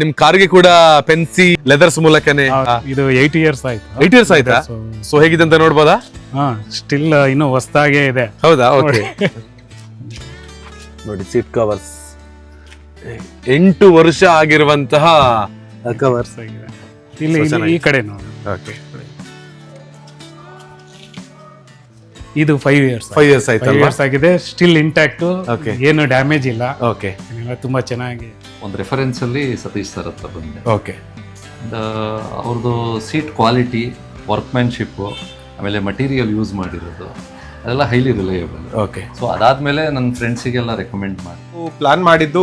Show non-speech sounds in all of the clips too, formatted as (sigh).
ನಿಮ್ ಕಾರ್ಗೆ ಕೂಡ ಪೆನ್ಸಿ ಲೆದರ್ಸ್ ಮೂಲಕನೇ ಇದು ಏಟ್ ಇಯರ್ಸ್ ಆಯ್ತು. ಏಟ್ ಇಯರ್ಸ್ ಆಯ್ತಾ? ಸೊ ಹೇಗಿದೆ ಅಂತ ನೋಡ್ಬೋದಾ? ಹಾ ಸ್ಟಿಲ್ ಇನ್ನು ಹೊಸದಾಗೇ ಇದೆ. ಹೌದಾ? ಓಕೆ ನೋಡಿ ಸೀಟ್ ಕವರ್ಸ್ (laughs) ಎಂಟು ವರ್ಷ ಆಗಿರುವಂತಹ ಕವರ್ಸ್ ಆಗಿದೆ. ಇಲ್ಲಿ ಇಲ್ಲಿ ಈ ಕಡೆ ನೋಡಿ. ಓಕೆ ಇದು ಫೈವ್ ಇಯರ್ಸ್ ಫೈವ್ ಇಯರ್ಸ್ ಆಯ್ತು. ಇಯರ್ಸ್ ಆಗಿದೆ. ಸ್ಟಿಲ್ ಇಂಟ್ಯಾಕ್ಟ್ ಏನು ಡ್ಯಾಮೇಜ್ ಇಲ್ಲ. ಓಕೆ ತುಂಬಾ ಚೆನ್ನಾಗಿ ಒಂದು ರೆಫರೆನ್ಸ್ ಅಲ್ಲಿ ಸತೀಶ್ ಸರ್ ಹತ್ರ ಬಂದೆ ಓಕೆ ಅವ್ರದ್ದು ಸೀಟ್ ಕ್ವಾಲಿಟಿ ವರ್ಕ್ಮ್ಯಾನ್ಶಿಪ್ಪು ಆಮೇಲೆ ಮಟೀರಿಯಲ್ ಯೂಸ್ ಮಾಡಿರೋದು ಅದೆಲ್ಲ ಹೈಲಿ ರಿಲಯಬಲ್ ಓಕೆ ಸೊ ಅದಾದ್ಮೇಲೆ ನನ್ನ ಫ್ರೆಂಡ್ಸಿಗೆಲ್ಲ ರೆಕಮೆಂಡ್ ಮಾಡಿ. ಪ್ಲಾನ್ ಮಾಡಿದ್ದು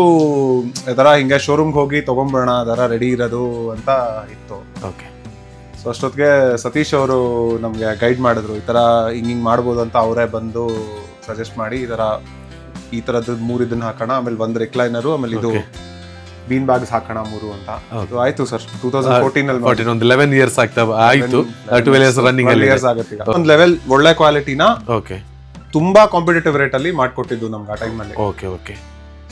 ಯಾರ ಹಿಂಗೆ ಶೋರೂಮ್ಗೆ ಹೋಗಿ ತೊಗೊಂಬೋಣ ಅದರ ರೆಡಿ ಇರೋದು ಅಂತ ಇತ್ತು. ಓಕೆ ಸೊ ಅಷ್ಟೊತ್ತಿಗೆ ಸತೀಶ್ ಅವರು ನಮಗೆ ಗೈಡ್ ಮಾಡಿದ್ರು ಈ ಥರ ಹಿಂಗೆ ಹಿಂಗೆ ಮಾಡ್ಬೋದು ಅಂತ ಅವರೇ ಬಂದು ಸಜೆಸ್ಟ್ ಮಾಡಿ ಈ ಥರ ಈ ಥರದ್ದು ಮೂರು ಇದನ್ನ ಹಾಕೋಣ ಆಮೇಲೆ ಒಂದು ರೆಕ್ಲೈನರು ಆಮೇಲೆ ಇದು. ಬೀನ್ ಬ್ಯಾಗ್ಸ್ ಹಾಕೋಣ ಮೂರು ಅಂತ. ಆಯ್ತು ಸರ್. ಟೂ ತೌಸಂಡ್ ಫೋರ್ಟೀನ್ ಅಲ್ಲಿ ಫೋರ್ಟೀನ್ ಒಂದು ಲೆವೆನ್ ಇಯರ್ಸ್ ಆಗ್ತಾ ಆಯ್ತು. ಟ್ವೆಲ್ ಇಯರ್ಸ್ ರನ್ನಿಂಗ್ ಇಯರ್ಸ್ ಆಗುತ್ತೆ ಈಗ. ಒಂದು ಲೆವೆಲ್ ಒಳ್ಳೆ ಕ್ವಾಲಿಟಿನ ಓಕೆ ತುಂಬಾ ಕಾಂಪಿಟೇಟಿವ್ ರೇಟ್ ಅಲ್ಲಿ ಮಾಡ್ಕೊಟ್ಟಿದ್ದು ನಮ್ಗೆ ಆ ಟೈಮಲ್ಲಿ ಓಕೆ ಓಕೆ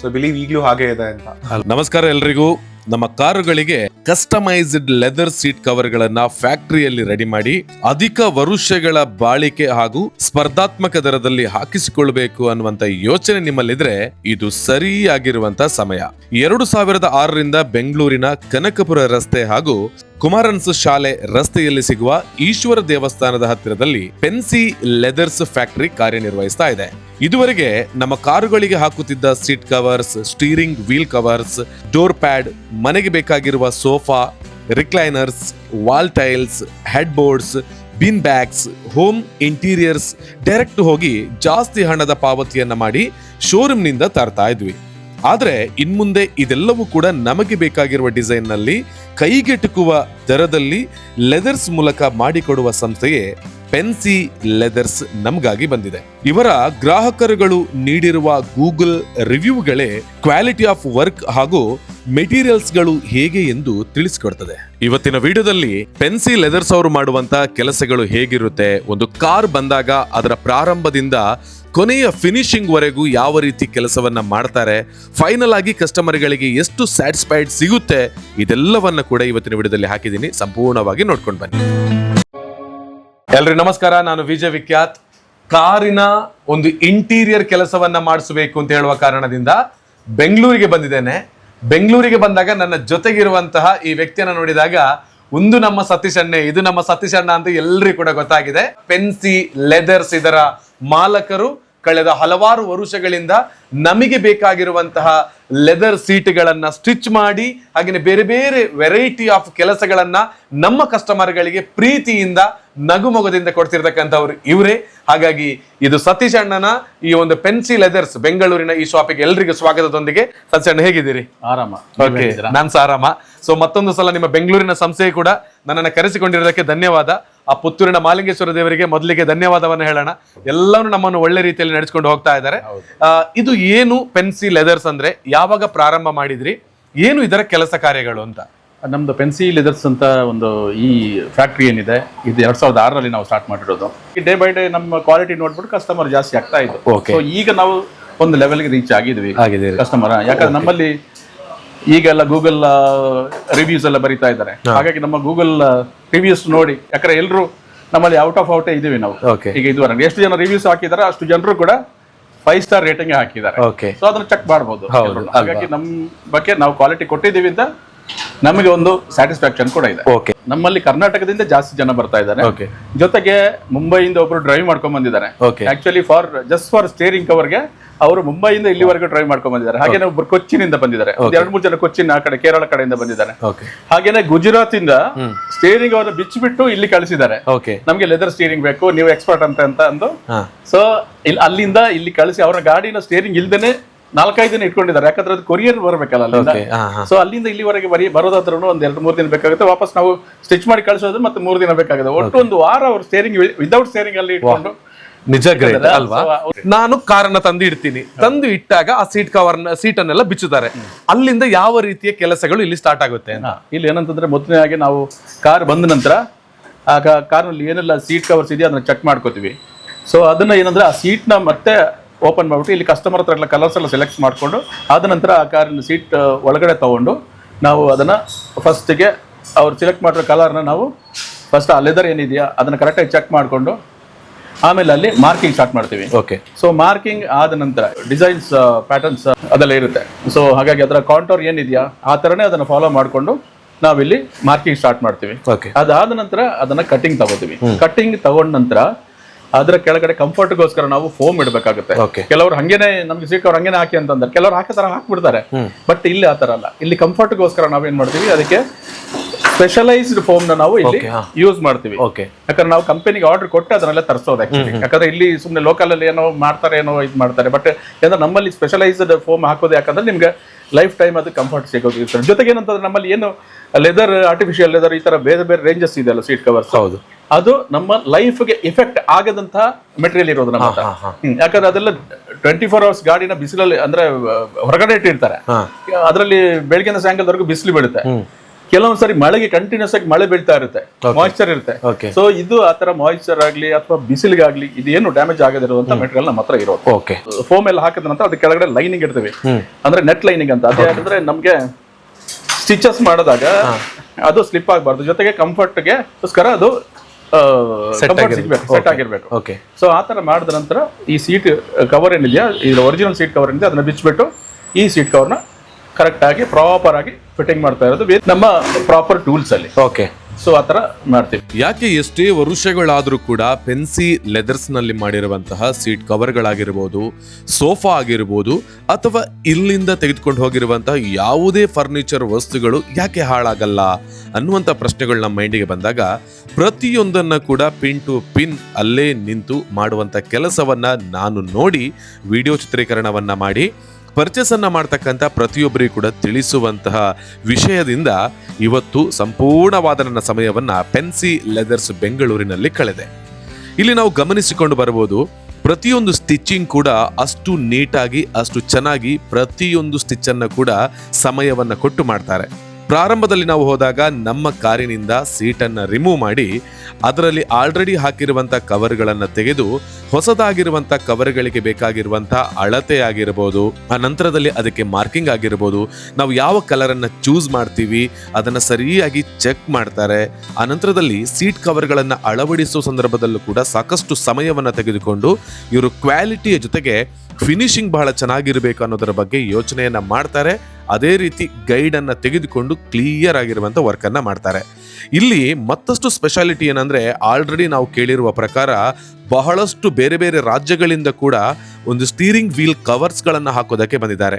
ಸೊ ಬಿಲೀವ್ ಈಗಲೂ ಹಾಗೆ ಇದೆ ಅಂತ. ನಮಸ್ಕಾರ ಎಲ್ರಿಗೂ. ನಮ್ಮ ಕಾರುಗಳಿಗೆ ಕಸ್ಟಮೈಸ್ಡ್ ಲೆದರ್ ಸೀಟ್ ಕವರ್ ಗಳನ್ನ ಫ್ಯಾಕ್ಟರಿಯಲ್ಲಿ ರೆಡಿ ಮಾಡಿ ಅಧಿಕ ವರುಷಗಳ ಬಾಳಿಕೆ ಹಾಗೂ ಸ್ಪರ್ಧಾತ್ಮಕ ದರದಲ್ಲಿ ಹಾಕಿಸಿಕೊಳ್ಬೇಕು ಅನ್ನುವಂತ ಯೋಚನೆ ನಿಮ್ಮಲ್ಲಿದ್ರೆ ಇದು ಸರಿಯಾಗಿರುವಂತ ಸಮಯ. ಎರಡು ಸಾವಿರದ ಆರರಿಂದ ಬೆಂಗಳೂರಿನ ಕನಕಪುರ ರಸ್ತೆ ಹಾಗೂ ಕುಮಾರನ್ಸ್ ಶಾಲೆ ರಸ್ತೆಯಲ್ಲಿ ಸಿಗುವ ಈಶ್ವರ ದೇವಸ್ಥಾನದ ಹತ್ತಿರದಲ್ಲಿ ಪೆನ್ಸಿ ಲೆದರ್ಸ್ ಫ್ಯಾಕ್ಟರಿ ಕಾರ್ಯನಿರ್ವಹಿಸ್ತಾ ಇದೆ. ಇದುವರೆಗೆ ನಮ್ಮ ಕಾರುಗಳಿಗೆ ಹಾಕುತ್ತಿದ್ದ seat covers, steering wheel covers, door pad, ಮನೆಗೆ ಬೇಕಾಗಿರುವ sofa, recliners, wall tiles headboards bean bags, home interiors, direct ಹೋಗಿ ಜಾಸ್ತಿ ಹಣದ ಪಾವತಿಯನ್ನ ಮಾಡಿ ಶೋರೂಮ್ನಿಂದ ತರ್ತಾ ಇದ್ವಿ. ಆದರೆ ಇನ್ಮುಂದೆ ಇದೆಲ್ಲವೂ ಕೂಡ ನಮಗೆ ಬೇಕಾಗಿರುವ ಡಿಸೈನ್ನಲ್ಲಿ ಕೈಗೆಟುಕುವ ದರದಲ್ಲಿ ಲೆದರ್ಸ್ ಮೂಲಕ ಮಾಡಿಕೊಡುವ ಸಂಸ್ಥೆಯೇ ಪೆನ್ಸಿ ಲೆದರ್ಸ್ ನಮಗಾಗಿ ಬಂದಿದೆ. ಇವರ ಗ್ರಾಹಕರುಗಳು ನೀಡಿರುವ ಗೂಗಲ್ ರಿವ್ಯೂಗಳೇ ಕ್ವಾಲಿಟಿ ಆಫ್ ವರ್ಕ್ ಹಾಗೂ ಮೆಟೀರಿಯಲ್ಸ್ಗಳು ಹೇಗೆ ಎಂದು ತಿಳಿಸಿಕೊಡ್ತದೆ. ಇವತ್ತಿನ ವಿಡಿಯೋದಲ್ಲಿ ಪೆನ್ಸಿ ಲೆದರ್ಸ್ ಅವರು ಮಾಡುವಂತ ಕೆಲಸಗಳು ಹೇಗಿರುತ್ತೆ, ಒಂದು ಕಾರ್ ಬಂದಾಗ ಅದರ ಪ್ರಾರಂಭದಿಂದ ಕೊನೆಯ ಫಿನಿಶಿಂಗ್ ವರೆಗೂ ಯಾವ ರೀತಿ ಕೆಲಸವನ್ನ ಮಾಡ್ತಾರೆ, ಫೈನಲ್ ಆಗಿ ಕಸ್ಟಮರ್ಗಳಿಗೆ ಎಷ್ಟು ಸ್ಯಾಟಿಸ್ಫೈಡ್ ಸಿಗುತ್ತೆ, ಇದೆಲ್ಲವನ್ನ ಕೂಡ ಇವತ್ತಿನ ವಿಡಿಯೋದಲ್ಲಿ ಹಾಕಿದ್ದೀನಿ. ಸಂಪೂರ್ಣವಾಗಿ ನೋಡ್ಕೊಂಡು ಬನ್ನಿ. ಎಲ್ರಿ ನಮಸ್ಕಾರ, ನಾನು ವಿಜಯ್ ವಿಖ್ಯಾತ್. ಕಾರಿನ ಒಂದು ಇಂಟೀರಿಯರ್ ಕೆಲಸವನ್ನ ಮಾಡಿಸಬೇಕು ಅಂತ ಹೇಳುವ ಕಾರಣದಿಂದ ಬೆಂಗಳೂರಿಗೆ ಬಂದಿದ್ದೇನೆ. ಬೆಂಗಳೂರಿಗೆ ಬಂದಾಗ ನನ್ನ ಜೊತೆಗಿರುವಂತಹ ಈ ವ್ಯಕ್ತಿಯನ್ನ ನೋಡಿದಾಗ, ಒಂದು ನಮ್ಮ ಸತೀಶ್ ಇದು ನಮ್ಮ ಸತೀಶ್ ಅಂತ ಎಲ್ರಿಗೂ ಕೂಡ ಗೊತ್ತಾಗಿದೆ. ಪೆನ್ಸಿ, ಲೆದರ್ಸ್ ಇದರ ಮಾಲಕರು ಕಳೆದ ಹಲವಾರು ವರುಷಗಳಿಂದ ನಮಗೆ ಬೇಕಾಗಿರುವಂತಹ ಲೆದರ್ ಸೀಟ್ಗಳನ್ನು ಸ್ಟಿಚ್ ಮಾಡಿ ಹಾಗೆಯೇ ಬೇರೆ ಬೇರೆ ವೆರೈಟಿ ಆಫ್ ಕೆಲಸಗಳನ್ನು ನಮ್ಮ ಕಸ್ಟಮರ್ಗಳಿಗೆ ಪ್ರೀತಿಯಿಂದ ನಗುಮೊಗದಿಂದ ಕೊಡ್ತಿರ್ತಕ್ಕಂಥವ್ರು ಇವರೇ. ಹಾಗಾಗಿ ಇದು ಸತೀಶ್ ಅಣ್ಣನ ಈ ಒಂದು ಪೆನ್ಸಿ ಲೆದರ್ಸ್ ಬೆಂಗಳೂರಿನ ಈ ಶಾಪಿಗೆ ಎಲ್ರಿಗೂ ಸ್ವಾಗತದೊಂದಿಗೆ. ಸತೀಶ್ ಅಣ್ಣ ಹೇಗಿದ್ದೀರಿ? ಆರಾಮ. ಓಕೆ ನಾನು ಸಹ ಆರಾಮ. ಸೊ ಮತ್ತೊಂದು ಸಲ ನಿಮ್ಮ ಬೆಂಗಳೂರಿನ ಸಂಸ್ಥೆಯು ಕೂಡ ನನ್ನನ್ನು ಕರೆಸಿಕೊಂಡಿರೋದಕ್ಕೆ ಧನ್ಯವಾದ. ಆ ಪುತ್ತೂರಿನ ಮಾಲಿಂಗೇಶ್ವರ ದೇವರಿಗೆ ಮೊದಲಿಗೆ ಧನ್ಯವಾದವನ್ನು ಹೇಳೋಣ. ಎಲ್ಲರೂ ನಮ್ಮನ್ನು ಒಳ್ಳೆ ರೀತಿಯಲ್ಲಿ ನಡೆಸ್ಕೊಂಡು ಹೋಗ್ತಾ ಇದ್ದಾರೆ. ಇದು ಏನು ಪೆನ್ಸಿ ಲೆದರ್ಸ್ ಅಂದ್ರೆ? ಯಾವಾಗ ಪ್ರಾರಂಭ ಮಾಡಿದ್ರಿ? ಏನು ಇದರ ಕೆಲಸ ಕಾರ್ಯಗಳು ಅಂತ? ನಮ್ದು ಪೆನ್ಸಿ ಲೆದರ್ಸ್ ಅಂತ ಒಂದು ಈ ಫ್ಯಾಕ್ಟ್ರಿ ಏನಿದೆ ಇದು ಎರಡ್ ಸಾವಿರದ ಆರರಲ್ಲಿ ನಾವು ಸ್ಟಾರ್ಟ್ ಮಾಡಿರೋದು. ಡೇ ಬೈ ಡೇ ನಮ್ಮ ಕ್ವಾಲಿಟಿ ನೋಡ್ಬಿಟ್ಟು ಕಸ್ಟಮರ್ ಜಾಸ್ತಿ ಆಗ್ತಾ ಇತ್ತು. ಈಗ ನಾವು ಒಂದು ಲೆವೆಲ್ಗೆ ರೀಚ್ ಆಗಿದ್ವಿ. ಕಸ್ಟಮರ್ ಯಾಕಂದ್ರೆ ನಮ್ಮಲ್ಲಿ ಈಗೆಲ್ಲ ಗೂಗಲ್ ರಿವ್ಯೂಸ್ ಎಲ್ಲ ಬರಿತಾ ಇದ್ದಾರೆ. ಹಾಗಾಗಿ ನಮ್ಮ ಗೂಗಲ್ ರಿವ್ಯೂಸ್ ನೋಡಿ ಯಾಕಂದ್ರೆ ಎಲ್ಲರೂ ನಮ್ಮಲ್ಲಿ ಔಟ್ ಆಫ್ ಔಟೇ ಇದೀವಿ ನಾವು. ಈಗ ಇದುವರೆಗೆ ಎಷ್ಟು ಜನ ರಿವ್ಯೂಸ್ ಹಾಕಿದ್ದಾರೆ ಅಷ್ಟು ಜನರು ಕೂಡ ಫೈವ್ ಸ್ಟಾರ್ ರೇಟಿಂಗ್ ಹಾಕಿದ್ದಾರೆ. ಸೊ ಅದನ್ನ ಚೆಕ್ ಮಾಡಬಹುದು ಹೌದು, ಹಾಗಾಗಿ ನಮ್ ಬಗ್ಗೆ ನಾವು ಕ್ವಾಲಿಟಿ ಕೊಟ್ಟಿದ್ದೀವಿ ಅಂತ ನಮಗೆ ಒಂದು ಸ್ಯಾಟಿಸ್ಫ್ಯಾಕ್ಷನ್ ಕೂಡ ಇದೆ. ಓಕೆ ನಮ್ಮಲ್ಲಿ ಕರ್ನಾಟಕದಿಂದ ಜಾಸ್ತಿ ಜನ ಬರ್ತಾ ಇದ್ದಾರೆ. ಓಕೆ ಜೊತೆಗೆ ಮುಂಬೈಯಿಂದ ಒಬ್ರು ಡ್ರೈವ್ ಮಾಡ್ಕೊಂಡ್ ಬಂದಿದ್ದಾರೆ. Okay actually for just for steering ಕವರ್ಗೆ ಅವರು ಮುಂಬೈಯಿಂದ ಇಲ್ಲಿವರೆಗೂ ಡ್ರೈವ್ ಮಾಡ್ಕೊಂಡ್ ಬಂದಿದ್ದಾರೆ. ಹಾಗೇನೆ ಒಬ್ರು ಕೊಚ್ಚಿನಿಂದ ಬಂದಿದ್ದಾರೆ. ಎರಡು ಮೂರು ಜನ ಕೊಚ್ಚಿನ ಆ ಕಡೆ ಕೇರಳ ಕಡೆಯಿಂದ ಬಂದಿದ್ದಾರೆ. ಹಾಗೇನೆ ಗುಜರಾತ್ ಇಂದ ಸ್ಟೇರಿಂಗ್ ಅವರ ಬಿಚ್ಚಿಬಿಟ್ಟು ಇಲ್ಲಿ ಕಳಿಸಿದ್ದಾರೆ. ಓಕೆ ನಮ್ಗೆ ಲೆದರ್ ಸ್ಟೇರಿಂಗ್ ಬೇಕು ನೀವು ಎಕ್ಸ್ಪರ್ಟ್ ಅಂತ ಅಂತ ಅಂದು. ಸೊ ಇಲ್ಲಿ ಅಲ್ಲಿಂದ ಇಲ್ಲಿ ಕಳಿಸಿ ಅವರ ಗಾಡಿನ ಸ್ಟೇರಿಂಗ್ ಇಲ್ದೇನೆ ನಾಲ್ಕೈದು ದಿನ ಇಟ್ಕೊಂಡಿದ್ದಾರೆ. ಯಾಕಂದ್ರೆ ಅದು ಕೊರಿಯರ್ ಬರಬೇಕಲ್ಲ ಅಲ್ಲಿಂದ. ಸೊ ಅಲ್ಲಿಂದ ಇಲ್ಲಿವರೆಗೆ ಬರೀ ಬರೋದಾದ್ರೂ ಒಂದ್ ಎರಡು ಮೂರು ದಿನ ಬೇಕಾಗುತ್ತೆ. ವಾಪಸ್ ನಾವು ಸ್ಟಿಚ್ ಮಾಡಿ ಕಳಿಸೋದು ಮತ್ತೆ ಮೂರು ದಿನ ಬೇಕಾಗುತ್ತೆ. ಒಟ್ಟು ಒಂದು ವಾರ ಅವ್ರು ಸ್ಟೇರಿಂಗ್ ವಿದೌಟ್ ಸ್ಟೇರಿಂಗ್ ಅಲ್ಲಿ ಇಟ್ಕೊಂಡು ನಿಜ ಗ್ರೇಟ್ ಅಲ್ವಾ? ನಾನು ಕಾರನ್ನ ತಂದು ಇಡ್ತೀನಿ. ತಂದು ಇಟ್ಟಾಗ ಆ ಸೀಟ್ ಕವರ್ ಸೀಟ್ ಅನ್ನೆಲ್ಲ ಬಿಚ್ಚುತ್ತಾರೆ. ಅಲ್ಲಿಂದ ಯಾವ ರೀತಿಯ ಕೆಲಸಗಳು ಇಲ್ಲಿ ಸ್ಟಾರ್ಟ್ ಆಗುತ್ತೆ ಇಲ್ಲಿ ಏನಂತಂದ್ರೆ ಮೊದಲನೇ ನಾವು ಕಾರ್ ಬಂದ ನಂತರ ಆಗ ಕಾರ್ನಲ್ಲಿ ಏನೆಲ್ಲ ಸೀಟ್ ಕವರ್ಸ್ ಇದೆಯೋ ಅದನ್ನ ಚೆಕ್ ಮಾಡ್ಕೋತೀವಿ. ಸೊ ಅದನ್ನ ಏನಂದ್ರೆ ಆ ಸೀಟ್ನ ಮತ್ತೆ ಓಪನ್ ಮಾಡ್ಬಿಟ್ಟು ಇಲ್ಲಿ ಕಸ್ಟಮರ್ ಹತ್ರ ಎಲ್ಲ ಕಲರ್ಸ್ ಎಲ್ಲ ಸೆಲೆಕ್ಟ್ ಮಾಡ್ಕೊಂಡು ಆದ ನಂತರ ಆ ಕಾರಿನ ಸೀಟ್ ಒಳಗಡೆ ತೊಗೊಂಡು ನಾವು ಅದನ್ನ ಫಸ್ಟಿಗೆ ಅವ್ರು ಸೆಲೆಕ್ಟ್ ಮಾಡಿರೋ ಕಲರ್ನ ನಾವು ಫಸ್ಟ್ ಆ ಲೆದರ್ ಏನಿದೆಯಾ ಅದನ್ನ ಕರೆಕ್ಟಾಗಿ ಚೆಕ್ ಮಾಡಿಕೊಂಡು ಆಮೇಲೆ ಅಲ್ಲಿ ಮಾರ್ಕಿಂಗ್ ಸ್ಟಾರ್ಟ್ ಮಾಡ್ತೀವಿ. ಓಕೆ ಸೊ ಮಾರ್ಕಿಂಗ್ ಆದ ನಂತರ ಡಿಸೈನ್ಸ್ ಪ್ಯಾಟರ್ನ್ಸ್ ಅದೆಲ್ಲ ಇರುತ್ತೆ. ಸೊ ಹಾಗಾಗಿ ಅದರ ಕಾಂಟೋರ್ ಏನಿದೆಯಾ ಆ ಥರನೇ ಅದನ್ನು ಫಾಲೋ ಮಾಡಿಕೊಂಡು ನಾವಿಲ್ಲಿ ಮಾರ್ಕಿಂಗ್ ಸ್ಟಾರ್ಟ್ ಮಾಡ್ತೀವಿ. ಓಕೆ ಅದಾದ ನಂತರ ಅದನ್ನ ಕಟ್ಟಿಂಗ್ ತಗೋತೀವಿ. ಕಟ್ಟಿಂಗ್ ತಗೊಂಡ ನಂತರ ಅದರ ಕೆಳಗಡೆ ಕಂಫರ್ಟ್ಗೋಸ್ಕರ ನಾವು ಫೋಮ್ ಇಡಬೇಕಾಗುತ್ತೆ. ಕೆಲವರು ಹಂಗೇನೆ ನಮ್ಗೆ ಸಿಕ್ಕವ್ರು ಅವ್ರು ಹಂಗೇನೆ ಹಾಕಿ ಅಂತಂದ್ರೆ ಕೆಲವರು ಹಾಕೋ ತರ ಹಾಕ್ಬಿಡ್ತಾರೆ. ಬಟ್ ಇಲ್ಲಿ ಆ ತರ ಅಲ್ಲ. ಇಲ್ಲಿ ಕಂಫರ್ಟ್ಗೋಸ್ಕರ ನಾವೇನ್ ಮಾಡ್ತೀವಿ ಅದಕ್ಕೆ ಸ್ಪೆಷಲೈಸ್ಡ್ ಫೋಮ್ನ ನಾವು ಇಲ್ಲಿ ಯೂಸ್ ಮಾಡ್ತೀವಿ. ಯಾಕಂದ್ರೆ ನಾವು ಕಂಪನಿಗೆ ಆರ್ಡರ್ ಕೊಟ್ಟು ಅದನ್ನೆಲ್ಲ ತರಿಸೋದು ಯಾಕಂದ್ರೆ ಇಲ್ಲಿ ಸುಮ್ಮನೆ ಲೋಕಲ್ ಅಲ್ಲಿ ಏನೋ ಮಾಡ್ತಾರೆ ಏನೋ ಇದು ಮಾಡ್ತಾರೆ. ಬಟ್ ಯಾಕಂದ್ರೆ ನಮ್ಮಲ್ಲಿ ಸ್ಪೆಷಲೈಸ್ಡ್ ಫೋಮ್ ಹಾಕೋದು ಯಾಕಂದ್ರೆ ನಿಮ್ಗೆ ಲೈಫ್ ಟೈಮ್ ಅದು ಕಂಫರ್ಟ್ ಸಿಗೋದು ಇರ್ತದೆ ಜೊತೆಗೆ ಏನಂತಂದ್ರೆ ನಮ್ಮಲ್ಲಿ ಏನು ಲೆದರ್ ಆರ್ಟಿಫಿಷಿಯಲ್ ಲೆದರ್ ಈ ತರ ಬೇರೆ ಬೇರೆ ರೇಂಜಸ್ ಇದೆ ಅಲ್ಲ ಸೀಟ್ ಕವರ್ಸ್ ಹೌದು. ಅದು ನಮ್ಮ ಲೈಫ್ಗೆ ಎಫೆಕ್ಟ್ ಆಗದಂತಹ ಮೆಟೀರಿಯಲ್ ಇರೋದು ನಮ್ಮ. ಯಾಕಂದ್ರೆ ಅದೆಲ್ಲ ಟ್ವೆಂಟಿ ಫೋರ್ ಅವರ್ಸ್ ಗಾಡಿನ ಬಿಸಿಲಲ್ಲಿ ಅಂದ್ರೆ ಹೊರಗಡೆ ಇಟ್ಟಿರ್ತಾರೆ. ಅದರಲ್ಲಿ ಬೆಳಗಿನ ಸಾಯಂಕಾಲದವರೆಗೂ ಬಿಸಿಲು ಬೀಳುತ್ತೆ. ಕೆಲವೊಂದ್ಸರಿ ಮಳೆಗೆ ಕಂಟಿನ್ಯೂಸ್ ಆಗಿ ಮಳೆ ಬೀಳ್ತಾ ಇರುತ್ತೆ ಮಾಯಿಶ್ಚರ್ ಇರುತ್ತೆ. ಸೊ ಇದು ಆತರ ಮಾಯಿಶ್ಚರ್ ಆಗ್ಲಿ ಅಥವಾ ಬಿಸಿಲಿಗಾಗ್ಲಿ ಇದೇನು ಡ್ಯಾಮೇಜ್ ಆಗದಿರುವಂತ ಮೆಟೀರಿಯಲ್ ನಮ್ಮ ಹತ್ರ ಇರೋದು. ಫೋಮ್ ಎಲ್ಲ ಹಾಕಿದ ನಂತರ ಅದ್ರ ಕೆಳಗಡೆ ಲೈನಿಂಗ್ ಇಡ್ತೀವಿ. ಅಂದ್ರೆ ನೆಟ್ ಲೈನಿಂಗ್ ಅಂತ. ಅದೇ ಯಾಕಂದ್ರೆ ನಮ್ಗೆ ಸ್ಟಿಚಸ್ ಮಾಡಿದಾಗ ಅದು ಸ್ಲಿಪ್ ಆಗಬಾರ್ದು. ಜೊತೆಗೆ ಕಂಫರ್ಟ್ಗೆ ಗೋಸ್ಕರ ಅದು ಸೆಟ್ ಆಗಿರ್ಬೇಕು. ಓಕೆ ಸೊ ಆ ತರ ಮಾಡಿದ ನಂತರ ಈ ಸೀಟ್ ಕವರ್ ಏನಿದೆಯಾ ಇದು ಒರಿಜಿನಲ್ ಸೀಟ್ ಕವರ್ ಏನಿದೆ ಅದನ್ನ ಬಿಚ್ಚಿಬಿಟ್ಟು ಈ ಸೀಟ್ ಕವರ್ನ ಕರೆಕ್ಟ್ ಆಗಿ ಪ್ರಾಪರ್ ಆಗಿ ಫಿಟ್ಟಿಂಗ್ ಮಾಡ್ತಾ ಇರೋದು with ನಮ್ಮ ಪ್ರಾಪರ್ ಟೂಲ್ಸ್ ಅಲ್ಲಿ. ಓಕೆ ಸೊ ಆ ತರ ಮಾಡ್ತೀವಿ. ಯಾಕೆ ಎಷ್ಟೇ ವರುಷಗಳಾದರೂ ಕೂಡ ಪೆನ್ಸಿ ಲೆದರ್ಸ್ನಲ್ಲಿ ಮಾಡಿರುವಂತಹ ಸೀಟ್ ಕವರ್ಗಳಾಗಿರ್ಬೋದು ಸೋಫಾ ಆಗಿರ್ಬೋದು ಅಥವಾ ಇಲ್ಲಿಂದ ತೆಗೆದುಕೊಂಡು ಹೋಗಿರುವಂತಹ ಯಾವುದೇ ಫರ್ನಿಚರ್ ವಸ್ತುಗಳು ಯಾಕೆ ಹಾಳಾಗಲ್ಲ ಅನ್ನುವಂಥ ಪ್ರಶ್ನೆಗಳು ನಮ್ಮ ಮೈಂಡಿಗೆ ಬಂದಾಗ ಪ್ರತಿಯೊಂದನ್ನು ಕೂಡ ಪಿನ್ ಟು ಪಿನ್ ಅಲ್ಲೇ ನಿಂತು ಮಾಡುವಂಥ ಕೆಲಸವನ್ನ ನಾನು ನೋಡಿ ವಿಡಿಯೋ ಚಿತ್ರೀಕರಣವನ್ನ ಮಾಡಿ ಪರ್ಚೇಸ್ ಅನ್ನ ಮಾಡ್ತಕ್ಕಂಥ ಪ್ರತಿಯೊಬ್ಬರಿಗೂ ಕೂಡ ತಿಳಿಸುವಂತಹ ವಿಷಯದಿಂದ ಇವತ್ತು ಸಂಪೂರ್ಣವಾದ ನನ್ನ ಸಮಯವನ್ನ ಪೆನ್ಸಿ ಲೆದರ್ಸ್ ಬೆಂಗಳೂರಿನಲ್ಲಿ ಕಳೆದೆ. ಇಲ್ಲಿ ನಾವು ಗಮನಿಸಿಕೊಂಡು ಬರಬಹುದು, ಪ್ರತಿಯೊಂದು ಸ್ಟಿಚಿಂಗ್ ಕೂಡ ಅಷ್ಟು ನೀಟಾಗಿ ಅಷ್ಟು ಚೆನ್ನಾಗಿ ಪ್ರತಿಯೊಂದು ಸ್ಟಿಚ್ ಅನ್ನ ಕೂಡ ಸಮಯವನ್ನ ಕೊಟ್ಟು ಮಾಡ್ತಾರೆ. ಪ್ರಾರಂಭದಲ್ಲಿ ನಾವು ಹೋದಾಗ ನಮ್ಮ ಕಾರಿನಿಂದ ಸೀಟನ್ನು ರಿಮೂವ್ ಮಾಡಿ ಅದರಲ್ಲಿ ಆಲ್ರೆಡಿ ಹಾಕಿರುವಂಥ ಕವರ್ಗಳನ್ನು ತೆಗೆದು ಹೊಸದಾಗಿರುವಂಥ ಕವರ್ಗಳಿಗೆ ಬೇಕಾಗಿರುವಂಥ ಅಳತೆ ಆಗಿರ್ಬೋದು, ಆ ನಂತರದಲ್ಲಿ ಅದಕ್ಕೆ ಮಾರ್ಕಿಂಗ್ ಆಗಿರ್ಬೋದು, ನಾವು ಯಾವ ಕಲರನ್ನು ಚೂಸ್ ಮಾಡ್ತೀವಿ, ಅದನ್ನು ಸರಿಯಾಗಿ ಚೆಕ್ ಮಾಡ್ತಾರೆ, ಆ ನಂತರದಲ್ಲಿ ಸೀಟ್ ಕವರ್ಗಳನ್ನು ಅಳವಡಿಸುವ ಸಂದರ್ಭದಲ್ಲೂ ಕೂಡ ಸಾಕಷ್ಟು ಸಮಯವನ್ನು ತೆಗೆದುಕೊಂಡು ಇವರು ಕ್ವಾಲಿಟಿಯ ಜೊತೆಗೆ ಫಿನಿಶಿಂಗ್ ಬಹಳ ಚೆನ್ನಾಗಿರಬೇಕು ಅನ್ನೋದರ ಬಗ್ಗೆ ಯೋಚನೆಯನ್ನ ಮಾಡ್ತಾರೆ. ಅದೇ ರೀತಿ ಗೈಡ್ ಅನ್ನ ತೆಗೆದುಕೊಂಡು ಕ್ಲಿಯರ್ ಆಗಿರುವಂತ ವರ್ಕನ್ನು ಮಾಡ್ತಾರೆ. ಇಲ್ಲಿ ಮತ್ತಷ್ಟು ಸ್ಪೆಷಾಲಿಟಿ ಏನಂದ್ರೆ ಆಲ್ರೆಡಿ ನಾವು ಕೇಳಿರುವ ಪ್ರಕಾರ ಬಹಳಷ್ಟು ಬೇರೆ ಬೇರೆ ರಾಜ್ಯಗಳಿಂದ ಕೂಡ ಒಂದು ಸ್ಟೀರಿಂಗ್ ವೀಲ್ ಕವರ್ಸ್ ಗಳನ್ನ ಹಾಕೋದಕ್ಕೆ ಬಂದಿದ್ದಾರೆ.